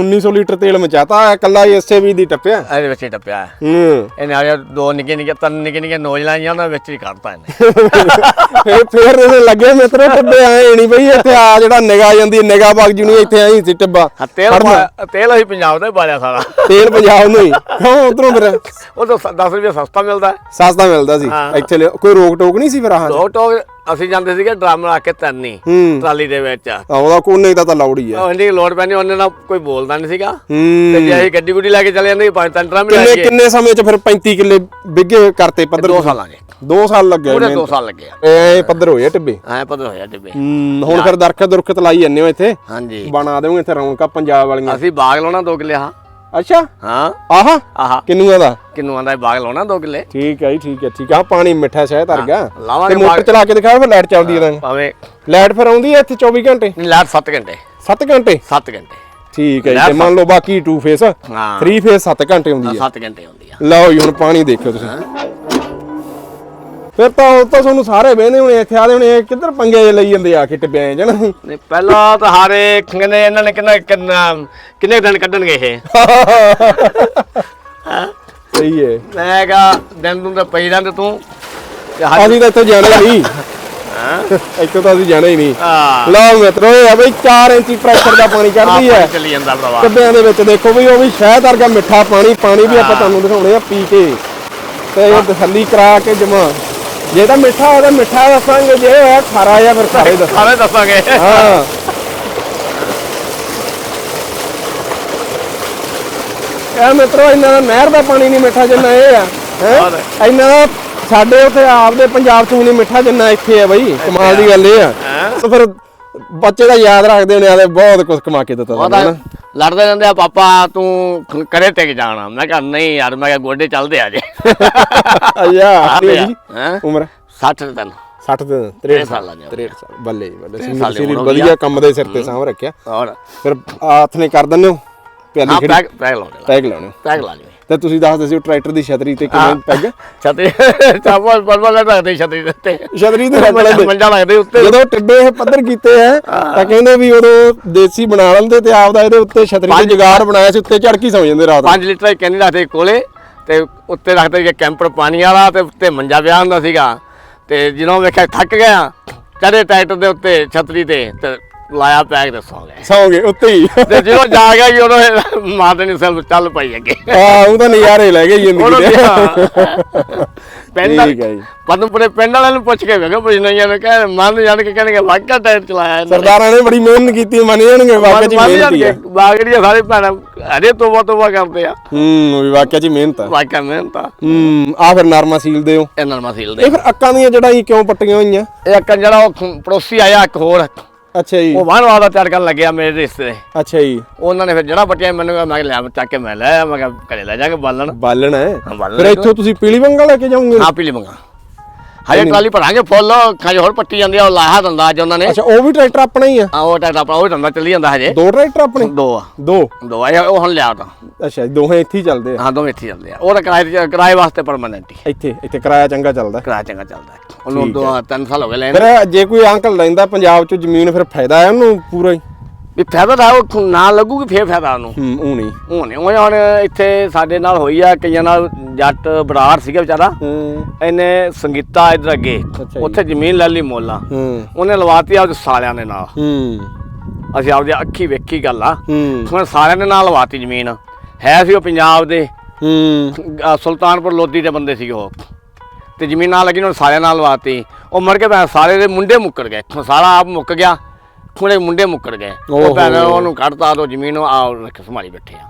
1900 ਲੀਟਰ ਤੇਲ ਮਚਾਤਾ ਕੱਲਾ ਐਸਏ ਵੀ ਦੀ ਟੱਪਿਆ। ਇਹਦੇ ਵਿੱਚ ਹੀ ਟੱਪਿਆ ਹੈ। ਹੂੰ। ਇਹਨੇ ਆ ਦੋ ਨਿੱਕੇ ਨਿੱਕੇ ਤਿੰਨ ਨਿੱਕੇ ਨਿੱਕੇ ਨੋਜ਼ ਲਾਈਆਂ ਉਹਨਾਂ ਵਿੱਚ ਹੀ ਕੱਢਤਾ ਇਹਨੇ। ਫੇਰ ਫੇਰ ਇਹਦੇ ਲੱਗੇ ਮਿੱਤਰੋ ਟੱਬੇ ਆਏ ਨਹੀਂ ਬਈ ਇੱਥੇ ਆ ਜਿਹੜਾ ਨਿਗਾਹ ਜਾਂਦੀ ਨਿਗਾਹ ਬਾਗ ਜੁਣੀ ਇੱਥੇ ਆਈ ਸੀ ਟੱਬਾ। ਹਾਂ, ਤੇਲ ਅਸੀਂ ਪੰਜਾਬ ਦਾ ਹੀ ਬਾਲਿਆ ਸਾਰਾ। ਤੇਲ ਪੰਜਾਬ ਨੂੰ ਹੀ। ਕਿਉਂ ਉਧਰੋਂ ਫਿਰ। ਉਹ ਤਾਂ 10 ਰੁਪਏ ਸਸਤਾ ਮਿਲਦਾ ਹੈ। ਸਸਤਾ ਮਿਲਦਾ ਸੀ। ਹਾਂ। ਇੱਥੇ ਕੋਈ ਰੋਕ ਟੋਕ ਨਹੀਂ ਸੀ ਫਿਰ ਆਹ ਦੋ ਟੋਕ ਅਸੀਂ ਜਾਂਦੇ ਸੀਗੇ ਡਰਮ ਲਾ ਕੇ ਤੰਨੀ ਹੂੰ। ਟਰਾਲੀ ਦੇ ਵਿੱਚ। ਆਉਂਦਾ ਕੋਨੇ ਦਾ ਤਾਂ ਲਾਉੜ ਹੀ ਆ। ਉਹ ਇੰਨੀ ਲੋਡ ਪੈਣੀ ਉਹਨੇ ਨਾਲ ਕੋਈ ਬੋਲਦਾ ਨਹੀਂ ਸੀਗਾ। ਤੇ ਜੇ ਅਸੀਂ ਗੱਡੀ ਗੁੱਡੀ ਲੈ ਕੇ ਚਲੇ ਜਾਂਦੇ ਸੀ, ਪੰਜ ਤਿੰਨ ਡਰਮ ਲੈ ਕੇ ਕਿੰਨੇ ਸਮੇਂ ਚ ਫਿਰ 35 ਕਿੱਲੇ ਬਿੱਗੇ ਕਰਤੇ ਪੱਧਰ ਦੋ ਸਾਲਾਂ ਦੇ। 2 ਸਾਲ ਲੱਗੇ ਪੂਰੇ ਮਿਹਨਤ। ਦੋ ਸਾਲ ਲੱਗੇ ਆ। ਐ ਪੱਧਰ ਹੋਏ ਆ ਟਿੱਬੇ? ਐ ਪਤਾ ਹੋਇਆ ਟਿੱਬੇ। ਹੂੰ ਹੁਣ ਫਿਰ ਦਰਖਤ ਦੁਰਖਤ ਲਾਈ ਜੰਨੇ ਹੋ ਇੱਥੇ? ਹਾਂਜੀ। ਬਣਾ ਦੇਵਾਂਗੇ ਇੱਥੇ ਰੌਣਕਾਂ ਪੰਜਾਬ ਵਾਲੀਆਂ। ਅਸੀਂ ਬਾਗ ਲਾਉਣਾ ਦੋ ਕਿੱਲੇ ਹਾਂ। ਅੱਛਾ? ਹਾਂ। ਆਹਾ? ਆਹਾ। ਕਿੰਨੂਆਂ ਦਾ? ਕਿੰਨੂਆਂ ਦਾ ਬਾਗ ਲਾਉਣਾ ਦੋ ਕਿੱਲੇ। ਠੀਕ ਹੈ ਜੀ ਠੀਕ ਹੈ ਠੀਕ ਆ। ਪਾਣੀ ਮਿੱਠਾ ਸ਼ਹਿਦ ਵਰ ਗਿਆ ਤੇ ਮੋਟਰ। ਚਲਾ ਕੇ ਦਿਖਾਓ ਫਿਰ ਲਾਈਟ ਚੱਲਦੀ ਹੈ ਤਾਂ ਭਾਵੇਂ ਲਾਈਟ ਫਿਰ ਆਉਂਦੀ ਹੈ ਇੱਥੇ 24 ਘੰਟੇ? ਨਹੀਂ ਲਾਟ 7 ਘੰਟੇ। 7 ਘੰਟੇ? 7 ਘੰਟੇ। ਠੀਕ ਹੈ ਜੀ ਲਾਈਟ ਤੇ ਮੰਨ ਲਓ ਬਾਕੀ 2 ਫੇਸ ਹਾਂ। 3 ਫੇਸ 7 ਘੰਟੇ ਹੁੰਦੀ ਹੈ 7 ਘੰਟੇ ਹੁੰਦੀ ਆ। ਲਓ ਜੀ ਹੁਣ ਪਾਣੀ ਦੇਖਿਓ ਤੁਸੀਂ। ਫਿਰ ਤਾਂ ਉਹ ਤਾਂ ਤੁਹਾਨੂੰ ਸਾਰੇ ਵੇਹਦੇ ਹੋਣੇ ਇੱਥੇ ਆਦੇ ਹੋਣੇ ਇਹ ਕਿੱਧਰ ਪੰਗੇ ਜਿਹੇ ਲਈ ਜਾਂਦੇ ਆ ਕੇ ਟਿੱਬਿਆਂ ਜਣਾ। ਨਹੀਂ ਪਹਿਲਾਂ ਤਾਂ ਹਾਰੇ ਕਹਿੰਦੇ ਇਹਨਾਂ ਨੇ ਕਿੰਨਾ ਕਿੰਨਾ ਕਿੰਨੇ ਦਿਨ ਕੱਢਣਗੇ ਇਹ? ਸਹੀ ਹੈ ਮੈਂ ਕਿਹਾ ਦਿਨ ਨੂੰ ਤਾਂ ਪਈ ਰਹਿੰਦੇ ਤੂੰ। ਤੇ ਅਸੀਂ ਤਾਂ ਇੱਥੋਂ ਜਾਣਾ ਹੀ ਨਹੀਂ। ਹਾਂ? ਇੱਥੋਂ ਤਾਂ ਅਸੀਂ ਜਾਣਾ ਹੀ ਨਹੀਂ। ਆ ਲਓ ਮਿੱਤਰੋ ਇਹ ਆ ਬਈ 4 ਇੰਚੀ ਪ੍ਰੈਸ਼ਰ ਦਾ ਪਾਣੀ ਕੱਢਦੀ ਹੈ। ਚੱਲੀ ਜਾਂਦਾ ਭਰਾਵਾ। ਟਿੱਬਿਆਂ ਦੇ ਵਿੱਚ ਦੇਖੋ ਵੀ ਉਹ ਵੀ ਸ਼ਹਿਦ ਵਰਗਾ ਮਿੱਠਾ ਪਾਣੀ ਪਾਣੀ ਵੀ ਆਪਾਂ ਤੁਹਾਨੂੰ ਦਿਖਾਉਣੇ ਆ ਪੀ ਕੇ। ਤੇ ਇਹ ਤਸੱਲੀ ਕਰਾ ਕੇ ਜਮਾ। ਜੇ ਤਾਂ ਮਿੱਠਾ ਹੋਵੇ ਤਾਂ ਮਿੱਠਾ ਦੱਸਾਂਗੇ ਜੇ ਹੋਇਆ ਖਾਰਾ ਜਾਂ ਫਿਰ ਖਾਰੇ ਦੱਸਾਂਗੇ। ਹਾਂ। ਇਹ ਮਿੱਤਰੋ ਇਹਨਾਂ ਦਾ ਨਹਿਰ ਦਾ ਪਾਣੀ ਨਹੀਂ ਮਿੱਠਾ ਜਿੰਨਾ ਇਹ ਆ ਹੈ। ਇਹਨਾਂ ਦਾ ਸਾਡੇ ਉੱਥੇ ਆਪਦੇ ਪੰਜਾਬ ਚ ਵੀ ਨਹੀਂ ਮਿੱਠਾ ਜਿੰਨਾ ਇੱਥੇ ਆ ਬਈ ਕਮਾਲ ਦੀ ਗੱਲ ਇਹ ਆ? ਤੇ ਫਿਰ ਬੱਚੇ ਦਾ ਯਾਦ ਰੱਖਦੇ ਨੇ ਆਲੇ ਬਹੁਤ ਕੁਝ ਕਮਾ ਕੇ ਦਿੱਤਾ ਉਹ ਸਾਨੂੰ ਤਾਂ ਨਾ ਲੜਦੇ ਰਹਿੰਦੇ ਆ ਪਾਪਾ ਤੂੰ ਕਰੇ ਟਿਕ ਜਾਣਾ। ਮੈਂ ਕਿਹਾ ਨਹੀਂ ਯਾਰ ਮੈਂ ਕਿਹਾ ਗੋਡੇ ਚੱਲਦੇ ਆ ਜੇ। ਅయ్యਾ ਜੀ। ਹੈ? ਉਮਰ? 60 ਦਿਨ। 60 ਤੇ 63 ਸਾਲ ਆ ਜੀ। 63 ਸਾਲ ਬੱਲੇ ਜੀ ਬੱਲੇ। ਤਿੰਨ ਸਾਲ ਦੀ ਸਿਰੀ ਉਮਰ ਹੋ ਗਈ ਵਧੀਆ। ਕੰਮ ਦੇ ਸਿਰ ਤੇ ਸਾਂਭ ਰੱਖਿਆ। ਹੋਰ? ਫਿਰ ਹੱਥ ਨੇ ਕਰ ਦਿੰਦੇ ਹੋ? ਪਿਆਲੀ ਹਾਂ ਪੈਗ ਪੈਗ ਲਾਉਣੇ ਪੈਗ ਲਾਉਣੇ। ਪੈਗ ਲਾ ਲਈ ਤੇ ਤੁਸੀਂ ਦੱਸਦੇ ਸੀ ਉਹ ਟਰੈਕਟਰ ਦੀ ਛਤਰੀ ਤੇ ਕਿਵੇਂ ਪੈਗ? ਛਤਰੀ ਚਾਪਾ ਬਲਬਲ ਲੱਗਦੇ ਛਤਰੀ ਦੇ ਉੱਤੇ। ਛਤਰੀ ਤੇ ਰੱਖ ਲੈਂਦੇ ਮੰਜਾ ਲੱਗਦੇ ਉੱਤੇ। ਜਦੋਂ ਟਿੱਬੇ ਇਹ ਪੱਧਰ ਕੀਤੇ ਆ ਤਾਂ ਕਹਿੰਦੇ ਵੀ ਉਦੋਂ ਦੇਸੀ ਬਣਾ ਲੈਂਦੇ ਤੇ ਆਪਦਾ ਇਹਦੇ ਉੱਤੇ ਛਤਰੀ ਤੇ ਜੁਗਾੜ ਬਣਾਇਆ ਸੀ ਉੱਤੇ ਚੜ ਕੇ ਸੌ ਜਾਂਦੇ ਰਾਤ ਨੂੰ। 5 ਲੀਟਰ ਕੈਨੀ ਰੱਖਦੇ ਕੋਲੇ ਤੇ ਉੱਤੇ ਰੱਖਦੇ ਕਿ ਕੈਂਪਰ ਪਾਣੀ ਵਾਲਾ ਤੇ ਉੱਤੇ ਮੰਜਾ ਪਿਆ ਹੁੰਦਾ ਸੀਗਾ। ਤੇ ਜਦੋਂ ਵੇਖਿਆ ਥੱਕ ਗਿਆ ਚੜੇ ਟਰੈਕਟਰ ਦੇ ਉੱਤੇ ਛਤਰੀ ਤੇ ਤੇ ਲਾਇਆ ਪੈਗ ਤੇ ਸੌ ਗਏ। ਸੌ ਗਏ ਉੱਤੇ ਹੀ। ਤੇ ਜਦੋਂ ਜਾ ਗਿਆ ਕਿ ਉਦੋਂ ਮਾਰਦੇ ਨਹੀਂ ਸੈਲ ਚੱਲ ਪਈ ਅੱਗੇ ਆ ਉਹ ਤਾਂ ਨਜ਼ਾਰੇ ਲੈ ਗਏ ਜ਼ਿੰਦਗੀ ਦੇ। ਪਿੰਡ ਠੀਕ ਹੈ ਜੀ। ਪਦਮਪੁਰੇ ਪਿੰਡ ਵਾਲਿਆਂ ਨੂੰ ਪੁੱਛ ਕੇ ਵੇਖੋ ਪੁੱਛਣੀਆਂ ਨੇ ਕਹੇ ਮੰਨ ਜਾਣ ਕੇ ਕਹਿਣਗੇ ਵਾਕਿਆ ਟਾਇਰ ਚਲਾਇਆ ਨੇ। ਸਰਦਾਰਾਂ ਨੇ ਬੜੀ ਮਿਹਨਤ ਕੀਤੀ ਮੰਨ ਜਾਣਗੇ ਹੀ ਮੰਨ ਮਿਹਨਤ ਹੀ ਬਾਗੜੀਆਂ ਸਾਰੇ ਭੈਣਾਂ ਅਰੇ ਤੋਬਾ ਤੋਬਾ ਕਰਦੇ ਆ। ਹੂੰ ਵੀ ਚ ਹੀ ਮਿਹਨਤ ਆ। ਵਾਕਿਆ ਮਿਹਨਤ ਆ। ਹੂੰ ਆ ਫਿਰ ਨਰਮਾ ਸੀਲ ਦਿਓ ਇਹਨਾਂ ਨੂੰ ਮਸੀਲ ਦੇ ਇਹ ਫਿਰ ਅੱਕਾਂ ਦੀਆਂ ਜੜਾਂ ਕਿਉਂ ਪੱਟੀਆਂ ਹੋਈਆਂ? ਇਹ ਇੱਕ ਜਿਹੜਾ ਉਹ ਪੜੋਸੀ ਆਇਆ ਇੱਕ ਹੋਰ। ਅੱਛਾ ਜੀ। ਉਹ ਵਾਹਨ ਵਾਲਾ ਤਿਆਰ ਕਰਨ ਲੱਗਿਆ ਮੇਰੇ ਰਿਸ਼ਤੇ ਅੱਛਾ ਜੀ। ਉਹਨਾਂ ਨੇ ਫਿਰ ਜਿਹੜਾ ਪੱਟਿਆ ਮੈਨੂੰ ਕਿਹਾ, ਮੈਂ ਕਿਹਾ ਲੈ ਚੱਕ ਕੇ ਮੈਂ ਲੈ ਆਇਆ, ਮੈਂ ਕਿਹਾ ਘਰੇ ਲੈ ਜਾ ਕੇ ਬਾਲਣ। ਬਾਲਣ ਹੈ? ਹਾਂ, ਬਾਲਣ ਫਿਰ ਇੱਥੋਂ ਤੁਸੀਂ ਪੀਲੀ ਵੰਗਾ ਲੈ ਕੇ ਜਾਓਗੇ? ਹਾਂ ਪੀਲੀ ਮੰਗਾ ਹਜੇ ਟਰਾਲੀ ਭਰਾਂਗੇ ਫੁੱਲ ਖਾਜ ਹੋਰ ਪੱਟੀ ਜਾਂਦੀ ਆ ਉਹ ਲਾਹਾ ਦੰਦਾ ਅੱਜ ਉਹਨਾਂ ਨੇ। ਅੱਛਾ ਉਹ ਵੀ ਟਰੈਕਟਰ ਆਪਣਾ ਹੀ ਆ? ਆ ਉਹ ਟਾਈਟ ਆਪਣਾ ਉਹ ਦੰਦਾ ਚੱਲੀ ਜਾਂਦਾ ਹਜੇ। ਦੋ ਟਰੈਕਟਰ ਆਪਣੇ? ਦੋ ਆ। ਦੋ? ਦੋ ਆ ਉਹ ਹੁਣ ਲਿਆ ਤਾਂ। ਅੱਛਾ ਦੋਹੇ ਇੱਥੇ ਹੀ ਚੱਲਦੇ ਆ? ਹਾਂ ਦੋਵੇਂ ਇੱਥੇ ਚੱਲਦੇ ਆ। ਉਹ ਤਾਂ ਕਿਰਾਏ ਕਿਰਾਏ ਵਾਸਤੇ ਪਰਮਾਨੈਂਟ ਹੀ। ਇੱਥੇ ਇੱਥੇ ਕਿਰਾਇਆ ਚੰਗਾ ਚੱਲਦਾ। ਕਿਰਾਇਆ ਚੰਗਾ ਚੱਲਦਾ। ਉਹਨੂੰ ਦੋ ਤਿੰਨ ਸਾਲ ਹੋ ਗਏ ਲੈਣ ਫਿਰ ਜੇ ਕੋਈ ਅੰਕਲ ਲੈਂਦਾ ਪੰਜਾਬ 'ਚ ਜ਼ਮੀਨ ਫਿਰ ਫਾਇਦਾ ਹੈ ਉਹਨੂੰ ਪੂਰਾ ਹੀ? ਵੀ ਫਾਇਦਾ ਤਾਂ ਉਹ ਨਾ ਲੱਗੂਗੀ ਫੇਰ ਫਾਇਦਾ ਉਹਨੂੰ। ਹੂੰ ਉਹ ਨਹੀਂ। ਹੁਣ ਉਹ ਹੁਣ ਇੱਥੇ ਸਾਡੇ ਨਾਲ ਹੋਈ ਆ ਕਈਆਂ ਨਾਲ ਜੱਟ ਬਰਾੜ ਸੀਗਾ ਵਿਚਾਰਾ। ਹੂੰ। ਇਹਨੇ ਸੰਗੀਤਾ ਇਧਰ ਅੱਗੇ ਅੱਛਾ ਜੀ। ਉੱਥੇ ਜ਼ਮੀਨ ਲੈ ਲਈ ਮੋਲਾ ਹੂੰ। ਉਹਨੇ ਲਵਾਤੀ ਆਪਦੇ ਸਾਲਿਆਂ ਦੇ ਨਾਲ। ਹੂੰ। ਅਸੀਂ ਆਪਦੇ ਅੱਖੀ ਵੇਖੀ ਗੱਲ ਆ। ਹੂੰ। ਹੁਣ ਸਾਰਿਆਂ ਦੇ ਨਾਲ ਲਵਾਤੀ ਜ਼ਮੀਨ। ਹੈ ਸੀ ਉਹ ਪੰਜਾਬ ਦੇ। ਹੂੰ। ਅਹ ਸੁਲਤਾਨਪੁਰ ਲੋਧੀ ਦੇ ਬੰਦੇ ਸੀਗੇ ਉਹ। ਤੇ ਜ਼ਮੀਨਾਂ ਲੱਗੀ ਉਹਨਾਂ ਸਾਰਿਆਂ ਨਾਲ ਲਵਾਤੀ। ਉਹ ਮਰ ਕੇ ਭੈਣ ਸਾਰੇ ਦੇ ਮੁੰਡੇ ਮੁੱਕਰ ਗਏ। ਸਾਰਾ ਆਪ ਮੁੱਕ ਗਿਆ। ਥੋੜੇ ਮੁੰਡੇ ਮੁੱਕਰ ਗਏ। ਓਹੋ। ਉਹ ਭੈਣ ਉਹਨੂੰ ਕੱਢਤਾ ਤੋਂ ਜ਼ਮੀਨ ਆ ਰੱਖ ਸੰਭਾਲੀ ਬੈਠੇ ਆ।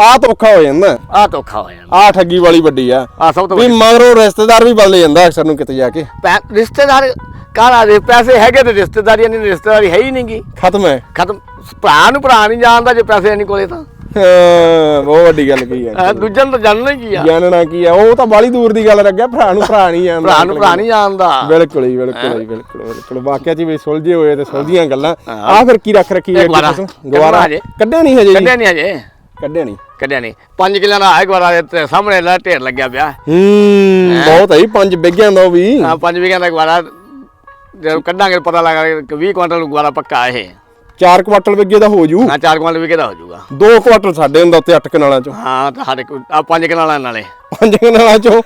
ਆ ਤਾਂ ਔਖਾ ਹੋ ਜਾਂਦਾ। ਆ ਧੋਖਾ ਹੋਇਆ ਆ ਠੱਗੀ ਵਾਲੀ ਵੱਡੀ ਆ। ਆ ਸਭ ਤੋਂ ਵੀ ਵੱਡੀ। ਮਗਰੋਂ ਰਿਸ਼ਤੇਦਾਰ ਵੀ ਬਦਲ ਜਾਂਦਾ ਅਕਸਰ ਨੂੰ ਕਿਤੇ ਜਾ ਕੇ। ਪੈ- ਰਿਸ਼ਤੇਦਾਰ ਕਾਹਦਾ ਦੇ? ਪੈਸੇ ਹੈਗੇ ਤੇ ਰਿਸ਼ਤੇਦਾਰੀ ਨਹੀਂ ਰਿਸ਼ਤੇਦਾਰੀ ਹੈ ਹੀ ਨਹੀਂਗੀ ਖਤਮ ਹੈ। ਖਤਮ। ਭਰਾ ਨੂੰ ਭਰਾ ਨਹੀਂ ਜਾਣਦਾ ਜੇ ਪੈਸੇ ਨਹੀਂ ਕੋਲੇ ਤਾਂ। ਹਾਂ, ਬਹੁਤ ਵੱਡੀ ਗੱਲ ਕੀ ਹੈ ਨੂੰ ਤਾਂ ਜਾਣਨਾ ਹੀ ਕੀ ਆ। ਜਾਣਨਾ ਕੀ ਆ ਉਹ ਤਾਂ ਬਾਲੀ ਦੂਰ ਦੀ ਗੱਲ ਲੱਗਿਆ ਭਰਾ ਨੂੰ ਭਰਾ ਨਹੀਂ ਜਾਂਦਾ ਭਰਾ ਨੂੰ ਭਰਾ ਨਹੀਂ ਜਾਣਦਾ ਬਿਲਕੁਲ ਹੀ ਬਿਲਕੁਲ ਹੀ? ਬਿਲਕੁਲ ਬਿਲਕੁਲ। ਵਾਕਿਆ ਚ ਵੀ ਸੁਲਝੇ ਹੋਏ ਤੇ ਸੁਲਝੀਆਂ ਗੱਲਾਂ। ਹਾਂ। ਆ ਫਿਰ ਕੀ ਰੱਖ ਰੱਖੀ ਹੈ ਗਵਾਰਾ। ਹਜੇ। ਕੱਢਿਆ ਨਹੀਂ ਹਜੇ ਜੀ। ਕੱਢਿਆ ਨਹੀਂ ਅਜੇ ਕੱਢਿਆ ਨਹੀਂ। ਕੱਢਿਆ ਨਹੀਂ। 5 ਕਿੱਲਿਆਂ ਦਾ ਹੈ ਗਵਾਰਾ ਤੇ ਸਾਹਮਣੇ ਲਾ ਢੇਰ ਲੱਗਿਆ ਪਿਆ। ਹੂੰ ਬਹੁਤ ਹੈ ਜੀ, ਪੰਜ ਬਿੱਗਿਆਂ ਦਾ ਵੀ। ਹਾਂ 5 ਵਿਗਿਆਂ ਦਾ ਗਵਾਰਾ। ਜਦੋਂ ਕੱਢਾਂਗੇ ਪਤਾ ਲੱਗਾ ਕਿ 20 ਕੁਇੰਟਲ ਗਵਾਰਾ ਪੱਕਾ ਇਹ। ਚਾਰ ਕੁਆਟਲ ਬਿੱਗੇ ਦਾ ਹੋ ਜੂ। ਹਾਂ 4 ਕੁਇੰਟਲ ਵਿਗੇ ਦਾ ਹੋ ਜਾਊਗਾ ਦੋ ਕੁਆਟਲ ਸਾਡੇ ਹੁੰਦਾ ਉੱਤੇ ਅੱਠ ਕਨਾਲਾਂ ਚੋਂ। ਹਾਂ ਤਾਂ ਸਾਡੇ ਕੋਲ ਆ 5 ਕਨਾਲਾਂ ਨਾਲੇ। ਪੰਜ ਕਨਾਲਾਂ ਚੋਂ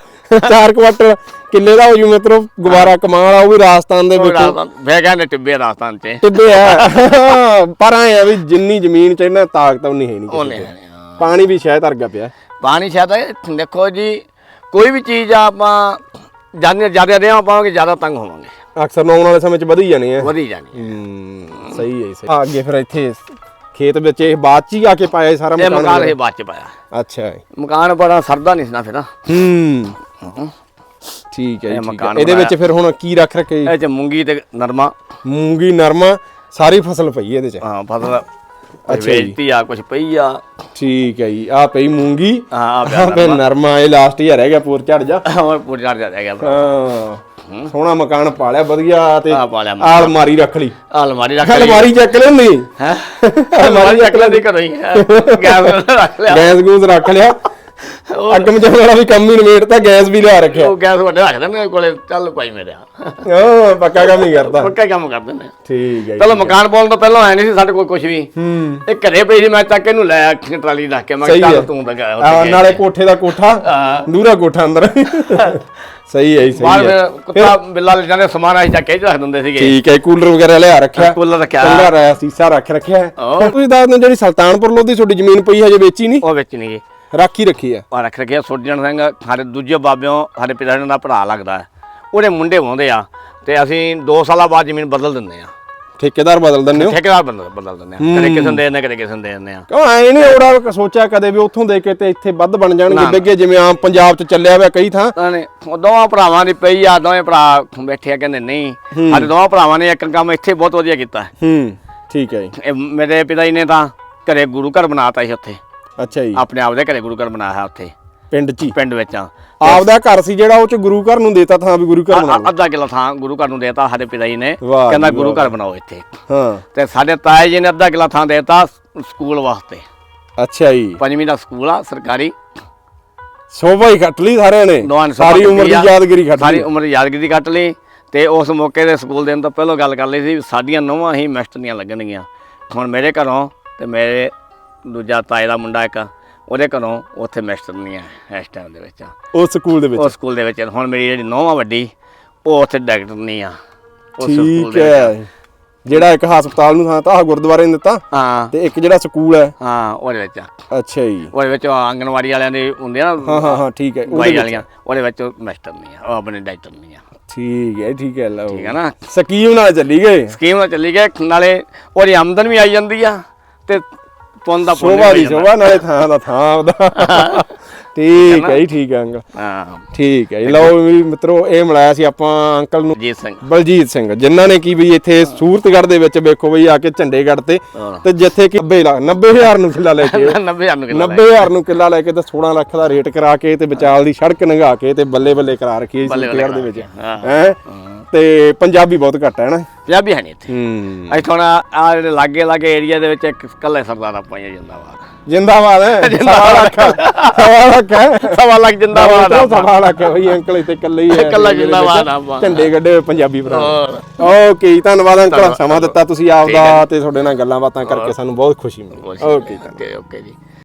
ਚਾਰ ਕੁਆਟਲ ਕਿੱਲੇ ਦਾ ਹੋ ਜੂ ਮਿੱਤਰੋ ਗਵਾਰਾ ਕਮਾਲ ਆ ਉਹ ਵੀ ਰਾਜਸਥਾਨ ਦੇ ਵਿੱਚ। ਵੇ ਕਹਿੰਦੇ ਟਿੱਬੇ ਰਾਜਸਥਾਨ ਚ। ਟਿੱਬੇ ਆ। ਪਰ ਐ ਆ ਵੀ ਜਿੰਨੀ ਜ਼ਮੀਨ ਚ ਇਹਨਾਂ ਤਾਕਤ ਉਨੀ ਹੈ ਨਹੀਂ ਉਹਨੇ ਪਾਣੀ ਵੀ ਸ਼ਾਇਦ ਅਰਗਾ ਪਿਆ। ਪਾਣੀ ਸ਼ਾਇਦ ਇਹ ਦੇਖੋ ਜੀ ਕੋਈ ਵੀ ਚੀਜ਼ ਆ ਆਪਾਂ ਜ਼ਿਆਦਾ ਜ਼ਿਆਦਾ ਦੇਵਾਂ ਪਾਵਾਂਗੇ ਜ਼ਿਆਦਾ ਤੰਗ ਹੋਵਾਂਗੇ। ਅਕਸਰ ਨੂੰ ਆਉਣ ਵਾਲੇ ਸਮੇਂ ਚ ਵਧੀ ਜਾਣੇ ਆ ਵਧੀ ਜਾਣੀ ਹੂੰ। ਸਹੀ ਹੈ ਸਹੀ। ਆ ਅੱਗੇ ਫਿਰ ਇੱਥੇ। ਖੇਤ ਵਿੱਚ ਇਹ ਬਾਅਦ ਚ ਹੀ ਆ ਕੇ ਪਾਇਆ ਇਹ ਸਾਰਾ ਇਹ ਮਕਾਨ ਇਹ ਬਾਅਦ ਚ ਪਾਇਆ। ਅੱਛਾ। ਮਕਾਨ ਬੜਾ ਸਰਦਾ ਨਹੀਂ ਸੀ ਨਾ ਫਿਰ ਹੂੰ। ਠੀਕ ਹੈ ਜੀ, ਇਹ ਠੀਕ ਹੈ। ਮਕਾਨ ਇਹਦੇ ਵਿੱਚ ਫਿਰ ਹੁਣ ਕੀ ਰੱਖ ਰੱਖੇ? ਇਹ ਚ ਮੂੰਗੀ ਤੇ ਨਰਮਾ। ਮੂੰਗੀ ਨਰਮਾ ਸਾਰੀ ਫਸਲ ਪਈ ਇਹਦੇ ਚ। ਹਾਂ ਫਸਲ ਅੱਛਾ ਜੀ। ਵੇਚਤੀ ਆ ਕੁਝ ਪਈ ਆ। ਠੀਕ ਹੈ ਜੀ। ਆ ਪਈ ਮੂੰਗੀ। ਹਾਂ ਆ ਆ ਪਈ ਨਰਮਾ। ਇਹ ਲਾਸਟ ਹੀ ਰਹਿ ਗਿਆ ਪੂਰ ਝੜ ਜਾ। ਹੋਰ ਪੂਰੀ ਚੜ ਜਾ ਗਿਆ। ਭਰਾ ਹਾਂ। ਸੋਹਣਾ ਮਕਾਨ ਪਾ ਲਿਆ ਵਧੀਆ ਤੇ ਆ ਪਾ ਲਿਆ ਆਹ ਅਲਮਾਰੀ ਰੱਖ ਲਈ। ਅਲਮਾਰੀ ਰੱਖ ਲਈ। ਅਲਮਾਰੀ ਚੱਕ ਲੈਂਦੀ ਹੈ? ਅਲਮਾਰੀ ਰੱਖ ਲਈ ਕਰੋ ਹੀ। ਰੱਖ ਲਿਆ ਗੈਸ ਗੂਸ ਰੱਖ ਲਿਆ। ਅੱਗ ਮਚਾਉਣ ਵਾਲਾ ਵੀ ਕੰਮ ਹੀ ਨਵੇੜਤਾ ਗੈਸ ਵੀ ਲਿਆ ਰੱਖਿਆ। ਉਹ ਗੈਸ ਵੱਡੇ ਰੱਖ ਦਿੰਦੇ ਕੋਲੇ ਚੱਲ ਭਾਈ ਮੇਰੇ ਹਾਂ ਪੱਕਾ ਕੰਮ ਹੀ ਕਰਦਾ। ਪੱਕਾ ਹੀ ਕੰਮ ਕਰ ਦਿੰਦੇ ਠੀਕ ਹੈ ਜੀ। ਚਲੋ ਮਕਾਨ ਪਾਉਣ ਤੋਂ ਪਹਿਲਾਂ ਆਇਆ ਨਹੀਂ ਸੀ ਸਾਡੇ ਕੋਲ ਕੁਝ ਵੀ। ਹੂੰ। ਇਹ ਘਰੇ ਪਈ ਸੀ ਮੈਂ ਚੱਕ ਇਹਨੂੰ ਲੈ ਆ ਟਰਾਲੀ ਰੱਖ ਕੇ। ਮੈਂ ਕਿਹਾ ਹੈ ਚੱਲ ਤੂੰ ਗਿਆ ਆ ਨਾਲੇ ਕੋਠੇ ਦਾ ਕੋਠਾ ਹਾਂ। ਦੂਰਾ ਕੋਠਾ ਅੰਦਰ। ਸਹੀ ਹੈ ਜੀ, ਸਹੀ ਹੈ। ਕੁੱਤਾ ਬਿੱਲਾ ਲੈ ਜਾਂਦੇ ਸਮਾਨ ਅਸੀਂ ਚੱਕ ਕੇ ਰੱਖ ਦਿੰਦੇ ਸੀਗੇ। ਠੀਕ ਹੈ ਕੂਲਰ ਵਗੈਰਾ ਲਿਆ ਰੱਖਿਆ। ਕੂਲਰ ਰੱਖਿਆ। ਚੰਗਾ ਰਿਹਾ ਸੀਸਾ ਰੱਖ ਰੱਖਿਆ। ਹੈ। ਹਾਂ। ਤੁਸੀਂ ਦੱਸ ਦਿਓ ਜਿਹੜੀ ਸੁਲਤਾਨਪੁਰ ਲੋਧੀ ਤੁਹਾਡੀ ਜ਼ਮੀਨ ਪਈ ਹਜੇ ਵੇਚੀ ਨਹੀਂ? ਉਹ ਵਿੱਚ ਨਹੀਂ ਗਈ ਰੱਖੀ ਰੱਖੀ ਆ ਆ ਰੱਖ ਰੱਖਿਆ ਸੁਰਜਣ ਸਿੰਘ ਸਾਡੇ ਦੂਜੇ ਬਾਬਿਓ ਸਾਡੇ ਪਿਤਾ ਜੀ ਦਾ ਭਰਾ ਲੱਗਦਾ ਹੈ। ਉਹਦੇ ਮੁੰਡੇ ਹੁੰਦੇ ਆ ਤੇ ਅਸੀਂ 2 ਸਾਲਾਂ ਬਾਅਦ ਜ਼ਮੀਨ ਬਦਲ ਦਿੰਦੇ ਆ। ਠੇਕੇਦਾਰ ਬਦਲ ਦਿੰਦੇ ਹੋ? ਠੇਕੇਦਾਰ ਬਦਲ ਬਦਲ ਦਿੰਦੇ ਆ। ਕਦੇ ਕਿਸੇ ਨੂੰ ਦੇ ਦਿੰਦੇ ਕਦੇ ਕਿਸੇ ਨੂੰ ਦੇ ਦਿੰਦੇ ਆ। ਕਿਉਂ ਐ ਨਹੀਂ ਉਹਦਾ ਸੋਚਿਆ ਕਦੇ ਵੀ ਉੱਥੋਂ ਦੇ ਕੇ ਤੇ ਇੱਥੇ ਵੱਧ ਬਣ ਜਾਣਗੇ ਡੱਗੇ ਜਿਵੇਂ ਆਮ ਪੰਜਾਬ 'ਚ ਚੱਲਿਆ ਹੋਇਆ ਕਈ ਥਾਂ। ਨੇ ਉਹ ਦੋਵਾਂ ਭਰਾਵਾਂ ਦੀ ਪਈ ਆ ਦੋਵੇਂ ਭਰਾ ਬੈਠੇ ਆ ਕਹਿੰਦੇ ਨਹੀਂ। ਸਾਡੇ ਦੋਵਾਂ ਭਰਾਵਾਂ ਨੇ ਇੱਕ ਕੰਮ ਇੱਥੇ ਬਹੁਤ ਵਧੀਆ ਕੀਤਾ। ਹੈ। ਹੂੰ ਠੀਕ ਹੈ ਜੀ। ਇਹ ਮੇਰੇ ਪਿਤਾ ਜੀ ਨੇ ਤਾਂ ਘਰੇ ਗੁਰੂ ਘਰ ਬਣਾਤਾ ਸੀ ਉੱਥੇ। ਅੱਛਾ ਜੀ। ਆਪਣੇ ਆਪ ਦੇ ਘਰੇ ਗੁਰੂ ਘਰ ਬਣਾਇਆ ਉੱਥੇ। ਪਿੰਡ 'ਚ ਹੀ। ਪਿੰਡ ਵਿੱਚ ਆ। ਆਪਦਾ ਘਰ ਸੀ ਜਿਹੜਾ ਉਹ 'ਚ ਗੁਰੂ ਘਰ ਨੂੰ ਦੇਤਾ ਥਾਂ ਵੀ ਗੁਰੂ ਘਰ ਬਣਾ ਲਓ ਅੱਧਾ ਕਿਲਾ ਥਾਂ ਗੁਰੂ ਘਰ ਨੂੰ ਦੇਤਾ ਸਾਡੇ ਪਿਤਾ ਜੀ ਨੇ। ਕਹਿੰਦਾ ਗੁਰੂ ਘਰ ਬਣਾਓ ਇੱਥੇ। ਹਾਂ। ਤੇ ਸਾਡੇ ਤਾਏ ਜੀ ਨੇ ਅੱਧਾ ਕਿਲਾ ਥਾਂ ਦੇਤਾ ਸਕੂਲ ਵਾਸਤੇ। ਅੱਛਾ ਜੀ। ਪੰਜਵੀਂ ਦਾ ਸਕੂਲ ਆ ਸਰਕਾਰੀ। ਸੋਭਾ ਹੀ ਕੱਟ ਲਈ ਸਾਰਿਆਂ ਨੇ। ਸਾਰੀ ਉਮਰ ਦੀ। ਯਾਦਗਿਰੀ ਕੱਟ ਸਾਰੀ ਉਮਰ ਦੀ ਯਾਦਗਿਰੀ ਕੱਟ ਲਈ। ਤੇ ਉਸ ਮੌਕੇ ਦੇ ਸਕੂਲ ਦੇਣ ਤੋਂ ਪਹਿਲਾਂ ਗੱਲ ਕਰ ਲਈ ਸੀ ਸਾਡੀਆਂ ਨੌਵਾਂ ਹੀ ਮੈਸਟਰੀਆਂ ਲੱਗਣਗੀਆਂ। ਹੁਣ ਮੇਰੇ ਘਰੋਂ ਤੇ ਮੇਰੇ ਦੂਜਾ ਤਾਏ ਦਾ ਮੁੰਡਾ ਇੱਕ ਉਹਦੇ ਘਰੋਂ ਉੱਥੇ ਮੈਸਟਰਨੀਆਂ ਇਸ ਟਾਈਮ ਦੇ ਵਿੱਚ। ਉਸ ਸਕੂਲ ਦੇ ਵਿੱਚ? ਉਹ ਸਕੂਲ ਦੇ ਵਿੱਚ ਹੁਣ ਮੇਰੀ ਜਿਹੜੀ ਨੌਵਾਂ ਵੱਡੀ ਉਹ ਉੱਥੇ ਡਾਕਟਰਨੀ ਆ। ਉਸ ਸਕੂਲ ਠੀਕ ਦੇ ਵਿੱਚ। ਹੈ। ਜਿਹੜਾ ਇੱਕ ਹਸਪਤਾਲ ਨੂੰ ਥਾਂ ਤਾਂ ਗੁਰਦੁਆਰੇ ਨੇ ਦਿੱਤਾ ਹਾਂ। ਤੇ ਇੱਕ ਜਿਹੜਾ ਸਕੂਲ ਹੈ? ਹਾਂ ਉਹਦੇ ਵਿੱਚ। ਆ। ਅੱਛਾ ਜੀ। ਉਹਦੇ ਵਿੱਚ ਉਹ ਆਂਗਣਵਾੜੀ ਵਾਲਿਆਂ ਦੇ ਹੁੰਦੇ ਆ ਹਾਂ ਨਾ ਹਾਂ ਹਾਂ ਠੀਕ ਹੈ। ਉਹਦੇ ਦਵਾਈ ਵਿੱਚ। ਵਾਲੀਆਂ ਉਹਦੇ ਵਿੱਚ ਮੈਸਟਰਨੀ ਆ ਉਹ ਆਪਣੇ ਡਾਕਟਰਨੀ ਆ। ਠੀਕ ਹੈ ਠੀਕ ਹੈ ਲਓ। ਠੀਕ ਹੈ ਨਾ? ਸਕੀਮ ਨਾਲ ਚੱਲੀ ਗਏ? ਸਕੀਮ ਨਾਲ ਚੱਲੀ ਗਏ ਨਾਲੇ ਉਹਦੀ ਆਮਦਨ ਵੀ ਆਈ ਜਾਂਦੀ ਆ ਤੇ ਪੁੰਨ ਦਾ ਪੁੰਨ ਵੀ ਸ਼ੋਭਾ ਆਈ ਦੀ ਜਾਂਦਾ। ਸ਼ੋਭਾ ਨਾਲੇ ਥਾਂ ਦਾ ਥਾਂ ਉਹਦਾ ਠੀਕ ਹੈ ਜੀ ਠੀਕ ਹੈ ਅੰਕਲ। ਹਾਂ। ਠੀਕ ਹੈ ਜੀ। ਲਓ ਵੀ ਮਿੱਤਰੋ ਇਹ ਮਿਲਾਇਆ ਸੀ ਆਪਾਂ ਅੰਕਲ ਨੂੰ। ਜੀਤ ਸਿੰਘ। ਬਲਜੀਤ ਸਿੰਘ ਜਿਨ੍ਹਾਂ ਨੇ ਕੀ ਵੀ ਇੱਥੇ ਸੂਰਤਗੜ੍ਹ ਦੇ ਵਿੱਚ ਵੇਖੋ ਬਈ ਆ ਕੇ ਝੰਡੇ ਗੱਡ ਤੇ। ਤੇ ਜਿੱਥੇ ਕਿ 90 ਲੱਖ 90000 ਨੂੰ ਕਿੱਲਾ ਲੈ ਕੇ। 90000 ਨੂੰ ਕਿੰਨਾ 90000 ਨੂੰ ਕਿੱਲਾ ਲੈ ਕੇ ਤੇ 16 ਲੱਖ ਦਾ ਰੇਟ ਕਰਾ ਕੇ ਤੇ ਵਿਚਾਲ ਦੀ ਸੜਕ ਨੰਗਾ ਕੇ ਤੇ ਬੱਲੇ ਬੱਲੇ ਕਰਾ ਰੱਖੀ ਸੀ ਬੱਲੇ ਬੱਲੇ ਸੂਰਤਗੜ੍ਹ ਦੇ ਵਿੱਚ। ਹਾਂ। ਤੇ ਪੰਜਾਬੀ ਬਹੁਤ ਘੱਟ ਹੈ ਨਾ? ਪੰਜਾਬੀ ਹੈ ਨਹੀਂ ਇੱਥੇ। ਹੂੰ। ਥੋੜਾ ਆ ਜਿਹੜੇ ਲਾਗੇ ਲਾਗੇ ਏਰੀਆ ਦੇ ਵਿੱਚ ਇੱਕ ਕੱਲੇ ਸਰਦਾਰ ਆਪਾਂ ਹੀ ਜਿੰਦਾਬਾਦ ਜਿੰਦਾਬਾਦ ਹੈ। ਸਵਾ ਲੱਖ ਸਵਾ ਲੱਖ ਹੈ ਸਵਾ ਲੱਖ ਜਿੰਦਾਬਾਦ ਆਪਾਂ। ਸਵਾ ਲੱਖ ਹੈ ਬਈ ਅੰਕਲ ਇੱਥੇ ਇਕੱਲੇ ਹੀ ਹੈ। ਇਕੱਲਾ ਜਿੰਦਾਬਾਦ ਆਪਾਂ। ਝੰਡੇ ਗੱਡੇ ਹੋਏ ਪੰਜਾਬੀ ਭਰਾ। ਓਕੇ ਜੀ, ਧੰਨਵਾਦ ਅੰਕਲ। ਸਮਾਂ ਦਿੱਤਾ ਤੁਸੀਂ ਆਪਦਾ ਠੀਕ ਹੈ। ਤੇ ਤੁਹਾਡੇ ਨਾਲ ਗੱਲਾਂ ਬਾਤਾਂ ਕਰਕੇ ਸਾਨੂੰ ਬਹੁਤ ਖੁਸ਼ੀ ਮਿਲੀ। ਓਕੇ ਓਕੇ ਜੀ।